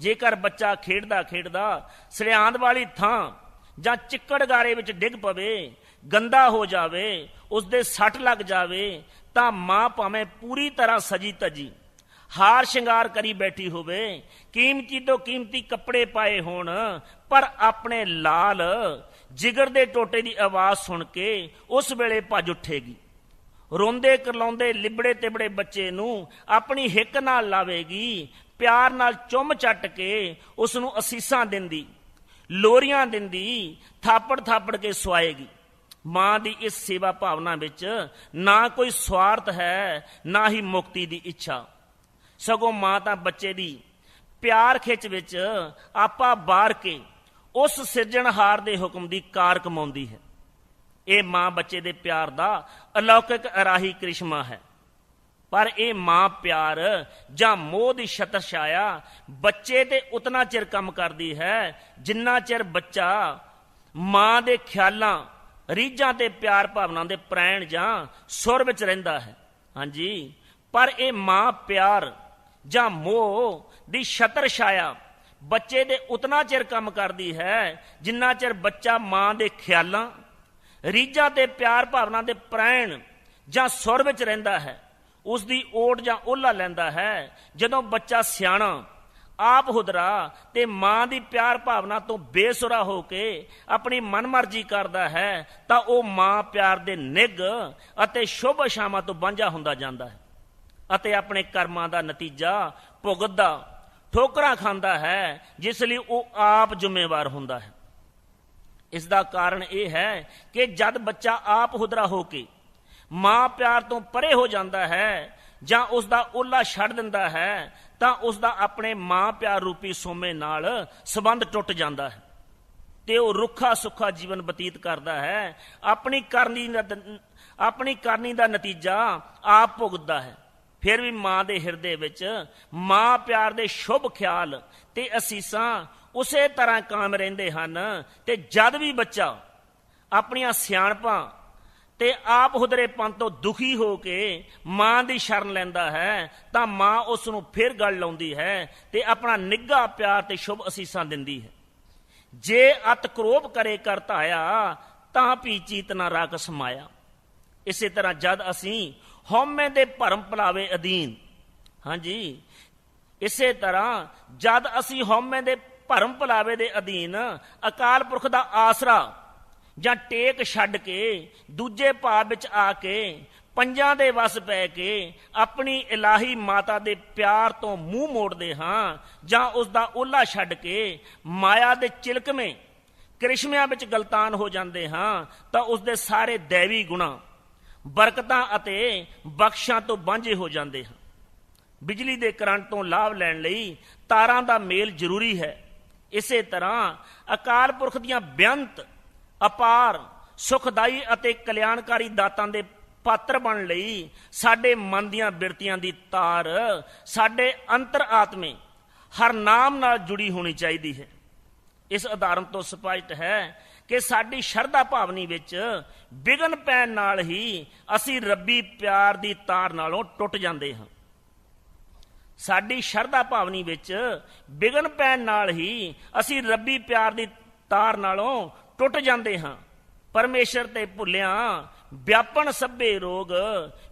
ਜੇਕਰ ਬੱਚਾ ਖੇਡਦਾ ਖੇਡਦਾ ਸਰਿਆਂਦ ਵਾਲੀ ਥਾਂ ਜਾਂ ਚਿੱਕੜ ਗਾਰੇ ਵਿੱਚ ਡਿੱਗ ਪਵੇ, ਗੰਦਾ ਹੋ ਜਾਵੇ ਉਸ ਦੇ ਸੱਟ ਲੱਗ ਜਾਵੇ, ਤਾਂ ਮਾਂ ਭਾਵੇਂ ਪੂਰੀ ਤਰ੍ਹਾਂ ਸਜੀ ਤਜੀ। ਹਾਰ ਸ਼ਿੰਗਾਰ ਕਰੀ ਬੈਠੀ ਹੋਵੇ, ਕੀਮਤੀ ਤੋਂ ਕੀਮਤੀ ਕੱਪੜੇ ਪਾਏ ਹੋਣ, ਪਰ ਆਪਣੇ ਲਾਲ ਜਿਗਰ ਦੇ ਟੋਟੇ ਦੀ ਆਵਾਜ਼ ਸੁਣ ਕੇ ਉਸ ਵੇਲੇ ਭੱਜ ਉੱਠੇਗੀ। ਰੋਂਦੇ ਕਰਲਾਉਂਦੇ ਲਿਬੜੇ ਤਿਬੜੇ ਬੱਚੇ ਨੂੰ ਆਪਣੀ ਹਿੱਕ ਨਾਲ ਲਾਵੇਗੀ, ਪਿਆਰ ਨਾਲ ਚੁੰਮ ਚੱਟ ਕੇ ਉਸ ਨੂੰ ਅਸੀਸਾਂ ਦਿੰਦੀ, ਲੋਰੀਆਂ ਦਿੰਦੀ, ਥਾਪੜ ਥਾਪੜ ਕੇ ਸਵਾਏਗੀ ਮਾਂ ਦੀ ਇਸ ਸੇਵਾ ਭਾਵਨਾ ਵਿੱਚ ਨਾ ਕੋਈ ਸਵਾਰਥ ਹੈ, ਨਾ ਹੀ ਮੁਕਤੀ ਦੀ ਇੱਛਾ। ਸਗੋਂ ਮਾਂ ਤਾਂ ਬੱਚੇ ਦੀ ਪਿਆਰ ਖਿੱਚ ਵਿੱਚ ਆਪਾ ਬਾਹਰ ਕੇ ਉਸ ਸਿਰਜਣਹਾਰ ਦੇ ਹੁਕਮ ਦੀ ਕਾਰ ਕਮਾਉਂਦੀ ਹੈ। ਇਹ ਮਾਂ ਬੱਚੇ ਦੇ ਪਿਆਰ ਦਾ ਅਲੌਕਿਕ ਅਰਾਹੀ ਕ੍ਰਿਸ਼ਮਾ ਹੈ। ਪਰ ਇਹ ਮਾਂ ਪਿਆਰ ਜਾਂ ਮੋਹ ਦੀ ਛਤਰ ਛਾਇਆ ਬੱਚੇ ਤੇ ਉਤਨਾ ਚਿਰ ਕੰਮ ਕਰਦੀ ਹੈ ਜਿੰਨਾ ਚਿਰ ਬੱਚਾ ਮਾਂ ਦੇ ਖਿਆਲਾਂ, ਰੀਝਾਂ ਤੇ ਪਿਆਰ ਭਾਵਨਾ ਦੇ ਪ੍ਰੈਣ ਜਾਂ ਸੁਰ ਵਿੱਚ ਰਹਿੰਦਾ ਹੈ। ਹਾਂਜੀ, ਪਰ ਇਹ ਮਾਂ ਪਿਆਰ ਜਾਂ ਮੋਹ ਦੀ ਛਤਰ ਛਾਇਆ। ਬੱਚੇ ਦੇ ਉਤਨਾ ਚਿਰ ਕੰਮ ਕਰਦੀ ਹੈ ਜਿੰਨਾ ਚਿਰ ਬੱਚਾ ਮਾਂ ਦੇ ਖਿਆਲਾਂ, ਰੀਝਾਂ ਤੇ ਪਿਆਰ ਭਾਵਨਾ ਦੇ ਪ੍ਰੈਣ ਜਾਂ ਸੁਰ ਵਿੱਚ ਰਹਿੰਦਾ ਹੈ ਉਸ ਦੀ ਓਟ ਜਾਂ ਓਲਾ ਲੈਂਦਾ ਹੈ। ਜਦੋਂ ਬੱਚਾ ਸਿਆਣਾ, ਆਪ ਹੁਦਰਾ ਤੇ ਮਾਂ ਦੀ ਪਿਆਰ ਭਾਵਨਾ ਤੋਂ ਬੇਸੁਰਾ ਹੋ ਕੇ ਆਪਣੀ ਮਨਮਰਜ਼ੀ ਕਰਦਾ ਹੈ, ਤਾਂ ਉਹ ਮਾਂ ਪਿਆਰ ਦੇ ਨਿੱਘ ਅਤੇ ਸ਼ੁਭ ਸ਼ਾਮਾਂ ਤੋਂ ਵਾਂਝਾ ਹੁੰਦਾ ਜਾਂਦਾ ਹੈ। ਅਤੇ ਆਪਣੇ ਕਰਮਾਂ ਦਾ ਨਤੀਜਾ ਭੁਗਤਦਾ, ਠੋਕਰਾਂ ਖਾਂਦਾ ਹੈ, ਜਿਸ ਲਈ ਉਹ ਆਪ ਜ਼ਿੰਮੇਵਾਰ ਹੁੰਦਾ ਹੈ। ਇਸ ਦਾ ਕਾਰਨ ਇਹ ਹੈ ਕਿ ਜਦ ਬੱਚਾ ਆਪ ਹੁਦਰਾ ਹੋ ਕੇ ਮਾਂ ਪਿਆਰ ਤੋਂ ਪਰੇ ਹੋ ਜਾਂਦਾ ਹੈ ਜਾਂ ਉਸ ਦਾ ਓਲਾ ਛੱਡ ਦਿੰਦਾ ਹੈ, ਤਾਂ ਉਸ ਦਾ ਆਪਣੇ ਮਾਂ ਪਿਆਰ ਰੂਪੀ ਸੋਮੇ ਨਾਲ ਸਬੰਧ ਟੁੱਟ ਜਾਂਦਾ ਹੈ ਤੇ ਉਹ ਰੁੱਖਾ ਸੁੱਖਾ ਜੀਵਨ ਬਤੀਤ ਕਰਦਾ ਹੈ। ਆਪਣੀ ਕਰਨੀ ਆਪਣੀ ਕਰਨੀ ਦਾ ਨਤੀਜਾ ਆਪ ਭੁਗਤਦਾ ਹੈ। ਫਿਰ ਵੀ ਮਾਂ ਦੇ ਹਿਰਦੇ ਵਿੱਚ ਮਾਂ ਪਿਆਰ ਦੇ ਸ਼ੁਭ ਖਿਆਲ ਤੇ ਅਸੀਸਾਂ ਉਸੇ ਤਰ੍ਹਾਂ ਕਾਇਮ ਰਹਿੰਦੇ ਹਨ ਤੇ ਜਦ ਵੀ ਬੱਚਾ ਆਪਣੀਆਂ ਸਿਆਣਪਾਂ ਤੇ ਆਪ ਹੁਦਰੇਪਨ ਤੋਂ ਦੁਖੀ ਹੋ ਕੇ ਮਾਂ ਦੀ ਸ਼ਰਨ ਲੈਂਦਾ ਹੈ, ਤਾਂ ਮਾਂ ਉਸ ਨੂੰ ਫਿਰ ਗੱਲ ਲਾਉਂਦੀ ਹੈ ਤੇ ਆਪਣਾ ਨਿੱਘਾ ਪਿਆਰ ਤੇ ਸ਼ੁਭ ਅਸੀਸਾਂ ਦਿੰਦੀ ਹੈ। ਜੇ ਅਤ ਕਰੋਪ ਕਰੇ ਕਰ ਧਾਇਆ, ਤਾਂ ਪੀ ਚੀਤ ਨਾ ਰਾਕ ਸਮਾਇਆ ਇਸੇ ਤਰ੍ਹਾਂ ਜਦ ਅਸੀਂ ਹਉਮੈ ਦੇ ਭਰਮ ਭਲਾਵੇ ਅਧੀਨ। ਹਾਂਜੀ। ਇਸੇ ਤਰ੍ਹਾਂ ਜਦ ਅਸੀਂ ਹਉਮੈ ਦੇ ਭਰਮ ਭਲਾਵੇ ਦੇ ਅਧੀਨ ਅਕਾਲ ਪੁਰਖ ਦਾ ਆਸਰਾ ਜਾਂ ਟੇਕ ਛੱਡ ਕੇ ਦੂਜੇ ਭਾਵ ਵਿੱਚ ਆ ਕੇ ਪੰਜਾਂ ਦੇ ਵਸ ਪੈ ਕੇ ਆਪਣੀ ਇਲਾਹੀ ਮਾਤਾ ਦੇ ਪਿਆਰ ਤੋਂ ਮੂੰਹ ਮੋੜਦੇ ਹਾਂ ਜਾਂ ਉਸ ਦਾ ਓਲਾ ਛੱਡ ਕੇ ਮਾਇਆ ਦੇ ਚਿਲਕਵੇਂ ਕ੍ਰਿਸ਼ਮਿਆਂ ਵਿੱਚ ਗਲਤਾਨ ਹੋ ਜਾਂਦੇ ਹਾਂ ਤਾਂ ਉਸ ਦੇ ਸਾਰੇ ਦੇਵੀ ਗੁਣਾ ਬਰਕਤਾਂ ਅਤੇ ਬਖਸ਼ਾਂ ਤੋਂ ਵਾਂਝੇ ਹੋ ਜਾਂਦੇ ਹਨ। ਬਿਜਲੀ ਦੇ ਕਰੰਟ ਤੋਂ ਲਾਭ ਲੈਣ ਲਈ ਤਾਰਾਂ ਦਾ ਮੇਲ ਜ਼ਰੂਰੀ ਹੈ। ਇਸੇ ਤਰ੍ਹਾਂ ਅਕਾਲ ਪੁਰਖ ਦੀਆਂ ਬੇਅੰਤ, ਅਪਾਰ, ਸੁਖਦਾਈ ਅਤੇ ਕਲਿਆਣਕਾਰੀ ਦਾਤਾਂ ਦੇ ਪਾਤਰ ਬਣ ਲਈ ਸਾਡੇ ਮਨ ਦੀਆਂ ਬਿਰਤੀਆਂ ਦੀ ਤਾਰ ਸਾਡੇ ਅੰਤਰ ਆਤਮੇ ਹਰ ਨਾਮ ਨਾਲ ਜੁੜੀ ਹੋਣੀ ਚਾਹੀਦੀ ਹੈ। ਇਸ ਉਦਾਹਰਨ ਤੋਂ ਸਪਸ਼ਟ ਹੈ ਕਿ ਸਾਡੀ ਸ਼ਰਧਾ ਭਾਵਨੀ ਵਿੱਚ ਵਿਗਨ ਪੈਣ ਨਾਲ ਹੀ ਅਸੀਂ ਰੱਬੀ ਪਿਆਰ ਦੀ ਤਾਰ ਨਾਲੋਂ ਟੁੱਟ ਜਾਂਦੇ ਹਾਂ। ਸਾਡੀ ਸ਼ਰਧਾ ਭਾਵਨੀ ਵਿੱਚ ਵਿਗਨ ਪੈਣ ਨਾਲ ਹੀ ਅਸੀਂ ਰੱਬੀ ਪਿਆਰ ਦੀ ਤਾਰ ਨਾਲੋਂ ਟੁੱਟ ਜਾਂਦੇ ਹਾਂ। ਪਰਮੇਸ਼ਰ ਤੇ ਭੁੱਲਿਆਂ ਵਿਆਪਣ ਸਭੇ ਰੋਗ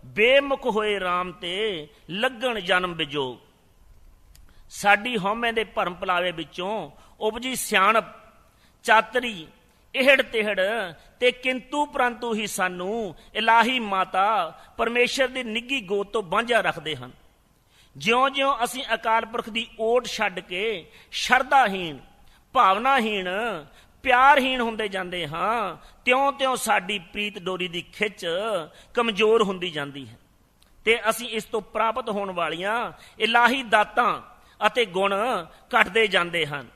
ਬੇਮੁਖ ਹੋਏ RAM ਤੇ ਲੱਗਣ ਜਨਮ ਵਿਜੋਗ ਸਾਡੀ ਹਉਮੈ ਦੇ ਭਰਮ ਭਲਾਵੇ ਵਿੱਚੋਂ ਉਪਜੀ ਸਿਆਣਪ, ਚਾਤਰੀ ਇਹੜ ਤਿਹੜ ਤੇ ਕਿੰਤੂ ਪ੍ਰੰਤੂ ਹੀ ਸਾਨੂੰ ਇਲਾਹੀ ਮਾਤਾ ਪਰਮੇਸ਼ਰ ਦੀ ਨਿੱਗੀ ਗੋਦ ਤੋਂ ਵਾਂਝਾ ਰੱਖਦੇ ਹਨ। ਜਿਉਂ-ਜਿਉਂ ਅਸੀਂ ਅਕਾਲ ਪੁਰਖ ਦੀ ਓਟ ਛੱਡ ਕੇ ਸ਼ਰਧਾਹੀਣ, ਭਾਵਨਾਹੀਣ, ਪਿਆਰਹੀਣ ਹੁੰਦੇ ਜਾਂਦੇ ਹਾਂ, ਤਿਉਂ-ਤਿਉਂ ਸਾਡੀ ਪ੍ਰੀਤ ਡੋਰੀ ਦੀ ਖਿੱਚ ਕਮਜ਼ੋਰ ਹੁੰਦੀ ਜਾਂਦੀ ਹੈ। ਤੇ ਅਸੀਂ ਇਸ ਤੋਂ ਪ੍ਰਾਪਤ ਹੋਣ ਵਾਲੀਆਂ ਇਲਾਹੀ ਦਾਤਾਂ ਅਤੇ ਗੁਣ ਘਟਦੇ ਜਾਂਦੇ ਹਨ।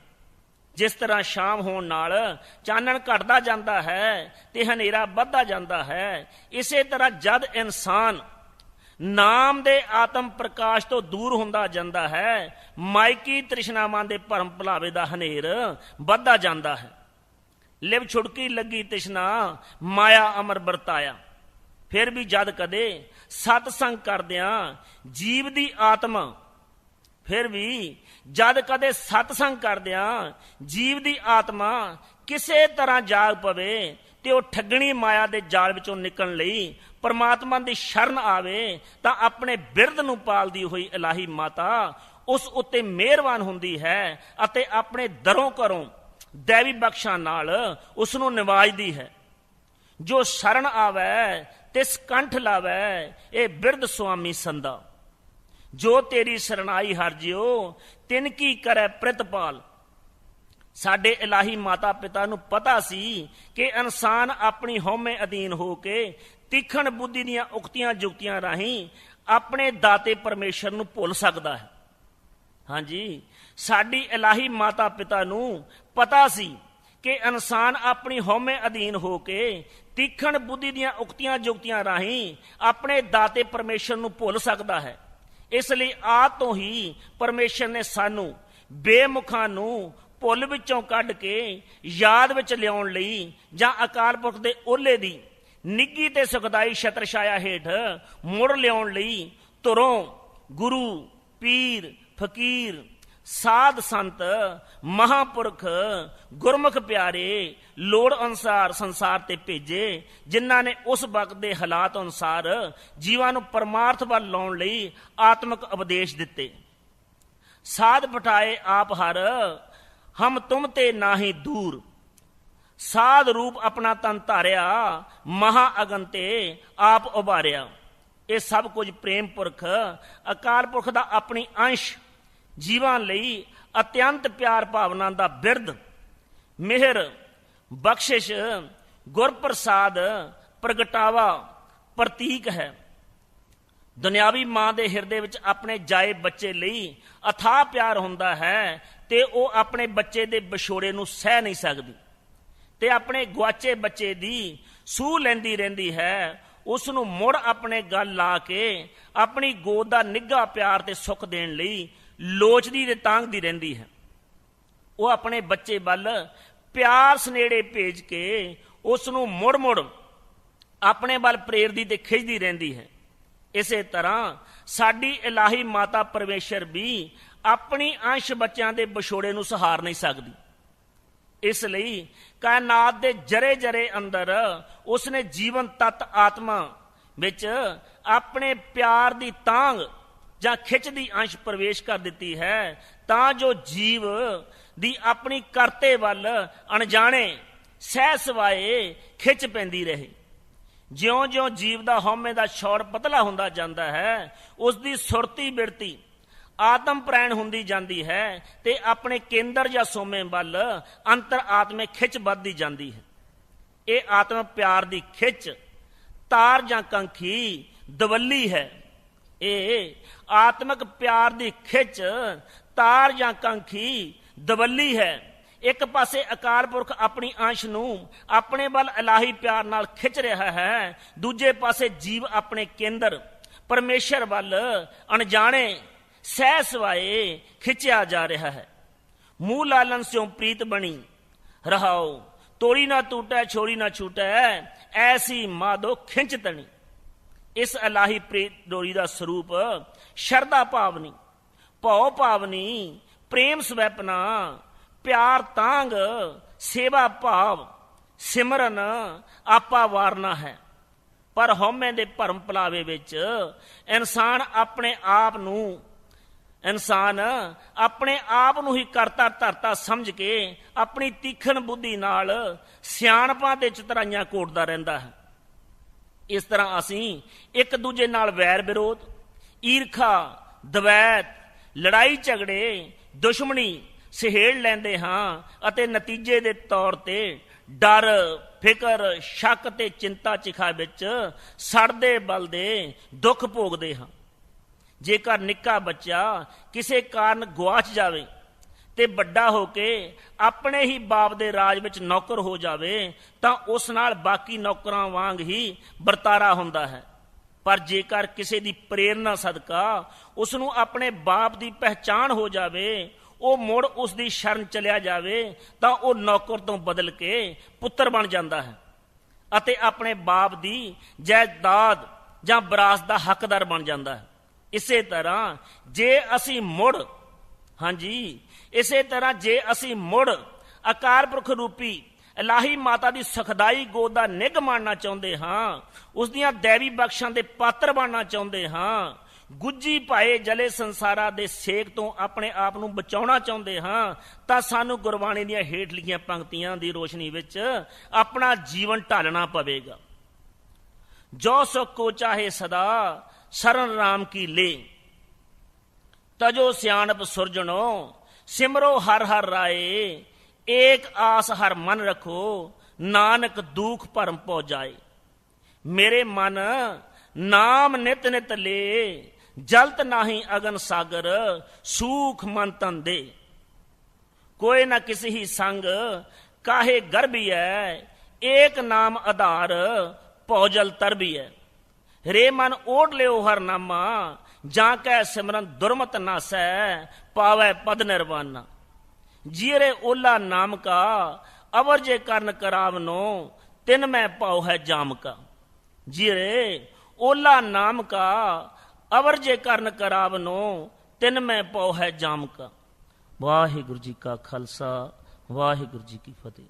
ਜਿਸ ਤਰ੍ਹਾਂ ਸ਼ਾਮ ਹੋਣ ਨਾਲ ਚਾਨਣ ਘਟਦਾ ਜਾਂਦਾ ਹੈ ਤੇ ਹਨੇਰਾ ਵੱਧਦਾ ਜਾਂਦਾ ਹੈ, ਇਸੇ ਤਰ੍ਹਾਂ ਜਦ ਇਨਸਾਨ ਨਾਮ ਦੇ ਆਤਮ ਪ੍ਰਕਾਸ਼ ਤੋਂ ਦੂਰ ਹੁੰਦਾ ਜਾਂਦਾ ਹੈ ਮਾਇਕੀ ਤ੍ਰਿਸ਼ਨਾਵਾਂ ਦੇ ਭਰਮ ਭੁਲਾਵੇ ਦਾ ਹਨੇਰ ਵੱਧਦਾ ਜਾਂਦਾ ਹੈ। ਲਿਵ ਛੁੜਕੀ ਲੱਗੀ ਤ੍ਰਿਸ਼ਨਾ, ਮਾਇਆ ਅਮਰ ਵਰਤਾਇਆ। ਫਿਰ ਵੀ ਜਦ ਕਦੇ ਸਤ ਸੰਗ ਕਰਦਿਆਂ ਜੀਵ ਦੀ ਆਤਮਾ ਫਿਰ ਵੀ ਜਦ ਕਦੇ ਸਤਸੰਗ ਕਰਦਿਆਂ ਜੀਵ ਦੀ ਆਤਮਾ ਕਿਸੇ ਤਰ੍ਹਾਂ ਜਾਗ ਪਵੇ ਤੇ ਉਹ ਠੱਗਣੀ ਮਾਇਆ ਦੇ ਜਾਲ ਵਿੱਚੋਂ ਨਿਕਲਣ ਲਈ ਪਰਮਾਤਮਾ ਦੀ ਸ਼ਰਨ ਆਵੇ, ਤਾਂ ਆਪਣੇ ਬਿਰਧ ਨੂੰ ਪਾਲਦੀ ਹੋਈ ਇਲਾਹੀ ਮਾਤਾ ਉਸ ਉੱਤੇ ਮਿਹਰਬਾਨ ਹੁੰਦੀ ਹੈ ਅਤੇ ਆਪਣੇ ਦਰੋਂ ਘਰੋਂ ਦੇਵੀ ਬਖਸ਼ਾਂ ਨਾਲ ਉਸ ਨੂੰ ਨਿਵਾਜਦੀ ਹੈ। ਜੋ ਸ਼ਰਨ ਆਵੇ ਤਿਸ ਕੰਠ ਲਾਵੇ, ਇਹ ਬਿਰਧ ਸੁਆਮੀ ਸੰਦਾ ਜੋ ਤੇਰੀ ਸਰਣਾਈ ਹਰ ਜਿਓ ਤਿਨ ਕੀ ਕਰੈ ਪ੍ਰਤਪਾਲ? ਸਾਡੇ ਇਲਾਹੀ ਮਾਤਾ ਪਿਤਾ ਨੂੰ ਪਤਾ ਸੀ ਕਿ ਇਨਸਾਨ ਆਪਣੀ ਹਉਮੈ ਅਧੀਨ ਹੋ ਕੇ ਤਿੱਖਣ ਬੁੱਧੀ ਦੀਆਂ ਉਕਤੀਆਂ ਜੁਗਤੀਆਂ ਰਾਹੀਂ ਆਪਣੇ ਦਾਤੇ ਪਰਮੇਸ਼ਰ ਨੂੰ ਭੁੱਲ ਸਕਦਾ ਹੈ। ਹਾਂਜੀ, ਸਾਡੀ ਇਲਾਹੀ ਮਾਤਾ ਪਿਤਾ ਨੂੰ ਪਤਾ ਸੀ ਕਿ ਇਨਸਾਨ ਆਪਣੀ ਹਉਮੈ ਅਧੀਨ ਹੋ ਕੇ ਤਿੱਖਣ ਬੁੱਧੀ ਦੀਆਂ ਉਕਤੀਆਂ ਜੁਗਤੀਆਂ ਰਾਹੀਂ ਆਪਣੇ ਦਾਤੇ ਪਰਮੇਸ਼ਰ ਨੂੰ ਭੁੱਲ ਸਕਦਾ ਹੈ। ਇਸ ਲਈ ਆ ਤੋਂ ਹੀ ਪਰਮੇਸ਼ਰ ਨੇ ਸਾਨੂੰ ਬੇਮੁਖਾਂ ਨੂੰ ਭੁੱਲ ਵਿੱਚੋਂ ਕੱਢ ਕੇ ਯਾਦ ਵਿੱਚ ਲਿਆਉਣ ਲਈ ਜਾਂ ਅਕਾਲ ਪੁਰਖ ਦੇ ਓਲੇ ਦੀ ਨਿੱਗੀ ਤੇ ਸੁਖਦਾਈ ਛਤਰ ਛਾਇਆ ਹੇਠ ਮੁੜ ਲਿਆਉਣ ਲਈ ਤੁਰੋਂ ਗੁਰੂ, ਪੀਰ, ਫਕੀਰ ਸਾਧ ਸੰਤ, ਮਹਾਪੁਰਖ, ਗੁਰਮੁਖ ਪਿਆਰੇ, ਲੋੜ ਅਨਸਾਰ ਸੰਸਾਰ ਤੇ ਭੇਜੇ, ਜਿਨ੍ਹਾਂ ਨੇ ਉਸ ਵਕਤ ਦੇ ਹਾਲਾਤ ਅਨਸਾਰ ਜੀਵਾਂ ਨੂੰ ਪਰਮਾਰਥ ਵੱਲ ਲਾਉਣ ਲਈ ਆਤਮਿਕ ਉਪਦੇਸ਼ ਦਿੱਤੇ। ਸਾਧ ਪਟਾਏ ਆਪ ਹਰ, ਹਮ ਤੁਮ ਤੇ ਨਾਹੀ ਦੂਰ। ਸਾਧ ਰੂਪ ਆਪਣਾ ਤਨ ਧਾਰਿਆ, ਮਹਾ ਅਗਨ ਤੇ ਆਪ ਉਭਾਰਿਆ। ਇਹ ਸਭ ਕੁਝ ਪ੍ਰੇਮ ਪੁਰਖ, ਅਕਾਲ ਪੁਰਖ ਦਾ ਆਪਣੀ ਅੰਸ਼ ਜੀਵਾਂ ਲਈ ਅਤਿਅੰਤ ਪਿਆਰ ਭਾਵਨਾ ਦਾ ਬਿਰਧ, ਮਿਹਰ, ਬਖਸ਼ਿਸ਼, ਗੁਰਪ੍ਰਸਾਦ, ਪ੍ਰਗਟਾਵਾ, ਪ੍ਰਤੀਕ ਹੈ। ਦੁਨਿਆਵੀ ਮਾਂ ਦੇ ਹਿਰਦੇ ਵਿੱਚ ਆਪਣੇ ਜਾਏ ਬੱਚੇ ਲਈ ਅਥਾਹ ਪਿਆਰ ਹੁੰਦਾ ਹੈ ਤੇ ਉਹ ਆਪਣੇ ਬੱਚੇ ਦੇ ਵਿਛੋੜੇ ਨੂੰ ਸਹਿ ਨਹੀਂ ਸਕਦੀ ਤੇ ਆਪਣੇ ਗਵਾਚੇ ਬੱਚੇ ਦੀ ਸੂਹ ਲੈਂਦੀ ਰਹਿੰਦੀ ਹੈ। ਉਸ ਨੂੰ ਮੁੜ ਆਪਣੇ ਗੱਲ ਲਾ ਕੇ ਆਪਣੀ ਗੋਦ ਦਾ ਨਿੱਘਾ ਪਿਆਰ ਤੇ ਸੁੱਖ ਦੇਣ ਲਈ ਲੋਚਦੀ ਤੇ ਤਾਂਗਦੀ ਰਹਿੰਦੀ ਹੈ। ਉਹ ਆਪਣੇ ਬੱਚੇ ਵੱਲ ਪਿਆਰ ਸਨੇੜੇ ਭੇਜ ਕੇ ਉਸ ਨੂੰ ਮੁੜ-ਮੁੜ ਆਪਣੇ ਵੱਲ ਪ੍ਰੇਰਦੀ ਤੇ ਖਿੱਚਦੀ ਰਹਿੰਦੀ ਹੈ। ਇਸੇ ਤਰ੍ਹਾਂ ਸਾਡੀ ਇਲਾਹੀ ਮਾਤਾ ਪਰਮੇਸ਼ਰ ਵੀ ਆਪਣੀ ਅੰਸ਼ ਬੱਚਿਆਂ ਦੇ ਵਿਛੋੜੇ ਨੂੰ ਸਹਾਰ ਨਹੀਂ ਸਕਦੀ। ਇਸ ਲਈ ਕਾਇਨਾਤ ਦੇ ਜਰੇ ਜਰੇ ਅੰਦਰ ਉਸਨੇ ਜੀਵਨ ਤਤ ਆਤਮਾ ਵਿੱਚ ਆਪਣੇ ਪਿਆਰ ਦੀ ਤਾਂਗ ਜਾਂ ਖਿੱਚ ਦੀ ਅੰਸ਼ ਪ੍ਰਵੇਸ਼ ਕਰ ਦਿੱਤੀ ਹੈ, ਤਾਂ ਜੋ ਜੀਵ ਦੀ ਆਪਣੀ ਕਰਤੇ ਵੱਲ ਅਣਜਾਣੇ, ਸਹਿ ਸਵਾਏ ਖਿੱਚ ਪੈਂਦੀ ਰਹੇ। ਜਿਉਂ-ਜਿਉਂ ਜੀਵ ਦਾ ਹਉਮੈ ਦਾ ਛੋੜ ਪਤਲਾ ਹੁੰਦਾ ਜਾਂਦਾ ਹੈ, ਉਸ ਦੀ ਸੁਰਤੀ ਬਿਰਤੀ ਆਤਮ ਪ੍ਰੈਣ ਹੁੰਦੀ ਜਾਂਦੀ ਹੈ ਤੇ ਆਪਣੇ ਕੇਂਦਰ ਜਾਂ ਸੋਮੇ ਵੱਲ ਅੰਤਰ ਆਤਮੇ ਖਿੱਚ ਵੱਧਦੀ ਜਾਂਦੀ ਹੈ। ਇਹ ਆਤਮ ਪਿਆਰ ਦੀ ਖਿੱਚ, ਤਾਰ ਜਾਂ ਕੰਖੀ, ਦਵੱਲੀ ਹੈ। ਇਹ ਆਤਮਿਕ ਪਿਆਰ ਦੀ ਖਿੱਚ, ਤਾਰ ਜਾਂ ਕੰਖੀ ਦਵੱਲੀ ਹੈ। ਇੱਕ ਪਾਸੇ ਅਕਾਲ ਪੁਰਖ ਆਪਣੀ ਅੰਸ਼ ਨੂੰ ਆਪਣੇ ਵੱਲ ਇਲਾਹੀ ਪਿਆਰ ਨਾਲ ਖਿੱਚ ਰਿਹਾ ਹੈ, ਦੂਜੇ ਪਾਸੇ ਜੀਵ ਆਪਣੇ ਕੇਂਦਰ, ਪਰਮੇਸ਼ਰ ਵੱਲ ਅਣਜਾਣੇ, ਸਹਿ ਸਵਾਏ ਖਿੱਚਿਆ ਜਾ ਰਿਹਾ ਹੈ। ਮੂਹ ਲਾਲਨ ਸਿਉ ਪ੍ਰੀਤ ਬਣੀ, ਰਹਾਓ, ਤੋੜੀ ਨਾ ਟੂਟੈ, ਛੋੜੀ ਨਾ ਛੂਟੈ, ਐਸੀ ਮਾਦੋ ਖਿੰਚ ਤਣੀ। ਇਸ ਅਲਾਹੀ ਪ੍ਰੀਤ ਡੋਰੀ ਦਾ ਸਰੂਪ ਸ਼ਰਧਾ ਭਾਵਨੀ, ਭਉ ਭਾਵਨੀ, ਪ੍ਰੇਮ ਸਵੈਪਨਾ, ਪਿਆਰ ਤਾਂਗ, ਸੇਵਾ ਭਾਵ, ਸਿਮਰਨ ਆਪਾ ਵਾਰਨਾ ਹੈ। ਪਰ ਹਉਮੈ ਦੇ ਭਰਮ ਭੁਲਾਵੇ ਵਿੱਚ ਇਨਸਾਨ ਆਪਣੇ ਆਪ ਨੂੰ, ਇਨਸਾਨ ਆਪਣੇ ਆਪ ਨੂੰ ਹੀ ਕਰਤਾ ਧਰਤਾ ਸਮਝ ਕੇ ਆਪਣੀ ਤੀਖਣ ਬੁੱਧੀ ਨਾਲ ਸਿਆਣਪਾਂ ਤੇ ਚਤਰਾਈਆਂ ਕੋਟਦਾ ਰਹਿੰਦਾ ਹੈ। ਇਸ ਤਰ੍ਹਾਂ ਅਸੀਂ ਇੱਕ ਦੂਜੇ ਨਾਲ ਵੈਰ ਵਿਰੋਧ, ਈਰਖਾ, ਦਵੈਤ, ਲੜਾਈ ਝਗੜੇ, ਦੁਸ਼ਮਣੀ ਸਹੇੜ ਲੈਂਦੇ ਹਾਂ ਅਤੇ ਨਤੀਜੇ ਦੇ ਤੌਰ ਤੇ ਡਰ, ਫਿਕਰ, ਸ਼ੱਕ ਤੇ ਚਿੰਤਾ ਚਿਖਾ ਵਿੱਚ ਸੜਦੇ, ਬਲਦੇ, ਦੁੱਖ ਭੋਗਦੇ ਹਾਂ। ਜੇਕਰ ਨਿੱਕਾ ਬੱਚਾ ਕਿਸੇ ਕਾਰਨ ਗਵਾਚ ਜਾਵੇ ਤੇ ਵੱਡਾ ਹੋ ਕੇ ਆਪਣੇ ਹੀ ਬਾਪ ਦੇ ਰਾਜ ਵਿੱਚ ਨੌਕਰ ਹੋ ਜਾਵੇ, ਤਾਂ ਉਸ ਨਾਲ ਬਾਕੀ ਨੌਕਰਾਂ ਵਾਂਗ ਹੀ ਵਰਤਾਰਾ ਹੁੰਦਾ ਹੈ। ਪਰ ਜੇਕਰ ਕਿਸੇ ਦੀ ਪ੍ਰੇਰਣਾ ਸਦਕਾ ਉਸ ਨੂੰ ਆਪਣੇ ਬਾਪ ਦੀ ਪਹਿਚਾਣ ਹੋ ਜਾਵੇ, ਉਹ ਮੁੜ ਉਸ ਦੀ ਸ਼ਰਨ ਚਲਿਆ ਜਾਵੇ, ਤਾਂ ਉਹ ਨੌਕਰ ਤੋਂ ਬਦਲ ਕੇ ਪੁੱਤਰ ਬਣ ਜਾਂਦਾ ਹੈ ਅਤੇ ਆਪਣੇ ਬਾਪ ਦੀ ਜਾਇਦਾਦ ਜਾਂ ਵਿਰਾਸਤ ਦਾ ਹੱਕਦਾਰ ਬਣ ਜਾਂਦਾ ਹੈ। ਇਸੇ ਤਰ੍ਹਾਂ ਜੇ ਅਸੀਂ ਮੁੜ, ਹਾਂਜੀ ਇਸੇ ਤਰ੍ਹਾਂ ਜੇ ਅਸੀਂ ਮੁੜ ਅਕਾਲ ਪੁਰਖ ਰੂਪੀ ਇਲਾਹੀ ਮਾਤਾ ਦੀ ਸਖਦਾਈ ਗੋਦ ਦਾ ਨਿੱਘ ਮਾਣਨਾ ਚਾਹੁੰਦੇ ਹਾਂ, ਉਸ ਦੀਆਂ ਦੇਵੀ ਬਖਸ਼ਾਂ ਦੇ ਪਾਤਰ ਬਣਨਾ ਚਾਹੁੰਦੇ ਹਾਂ ਗੁੱਜੀ ਭਾਏ ਜਲੇ ਸੰਸਾਰਾ ਦੇ ਸੇਕ ਤੋਂ ਆਪਣੇ ਆਪ ਨੂੰ ਬਚਾਉਣਾ ਚਾਹੁੰਦੇ ਹਾਂ, ਤਾਂ ਸਾਨੂੰ ਗੁਰਬਾਣੀ ਦੀਆਂ ਹੇਠ ਲਿਖੀਆਂ ਪੰਕਤੀਆਂ ਦੀ ਰੋਸ਼ਨੀ ਵਿੱਚ ਆਪਣਾ ਜੀਵਨ ਢਾਲਣਾ ਪਵੇਗਾ। ਜੋ ਸੁਖ ਕੋ ਚਾਹੇ ਸਦਾ, ਸ਼ਰਨ ਰਾਮ ਕੀ ਲੇ। ਤਜੋ ਸਿਆਣਪ ਸੁਰਜਣੋ ਸਿਮਰੋ ਹਰ ਹਰ ਰਾਏ, ਏਕ ਆਸ ਹਰ ਮਨ ਰਖੋ, ਨਾਨਕ ਦੁਖ ਭਰਮ ਪੋ ਜਾਏ। ਮੇਰੇ ਮਨ ਨਾਮ ਨਿਤ ਨਿਤ ਲੇ, ਜਲਤ ਨਾਹੀ ਅਗਨ ਸਾਗਰ, ਸੂਖ ਮਨ ਤਨ ਦੇ। ਕੋਈ ਨਾ ਕਿਸੇ ਹੀ ਸੰਗ ਕਾਹੇ ਗਰਬੀਐ, ਏਕ ਨਾਮ ਆਧਾਰ ਪੌਜਲ ਭੌਜਲ ਤਰਬੀਐ। ਰੇ ਮਨ ਓਟ ਲਿਓ ਹਰ ਨਾਮਾ ਜਾਂ ਕੈ ਸਿਮਰਨ ਦੁਰਮਤ ਨਾਸੈ ਪਾਵੈ ਪਦ ਨਿਰਵਾਨਾ। ਜੀਰੇ ਓਲਾ ਨਾਮ ਕਾ ਅਵਰ ਜੇ ਕਰਨ ਕਰਾਵਨੋ, ਤਿਨ ਮੈਂ ਪਾਉ ਹੈ ਜਾਮ ਕਾ ਜੀਰੇ ਓਲਾ ਨਾਮ ਕਾ ਅਵਰ ਜੇ ਕਰਨ ਕਰਾਵਨੋ, ਤਿਨ ਮੈਂ ਪਾਉ ਹੈ ਜਾਮ ਕਾ ਵਾਹਿਗੁਰੂ ਜੀ ਕਾ ਖਾਲਸਾ, ਵਾਹਿਗੁਰੂ ਜੀ ਕੀ ਫਤਿਹ।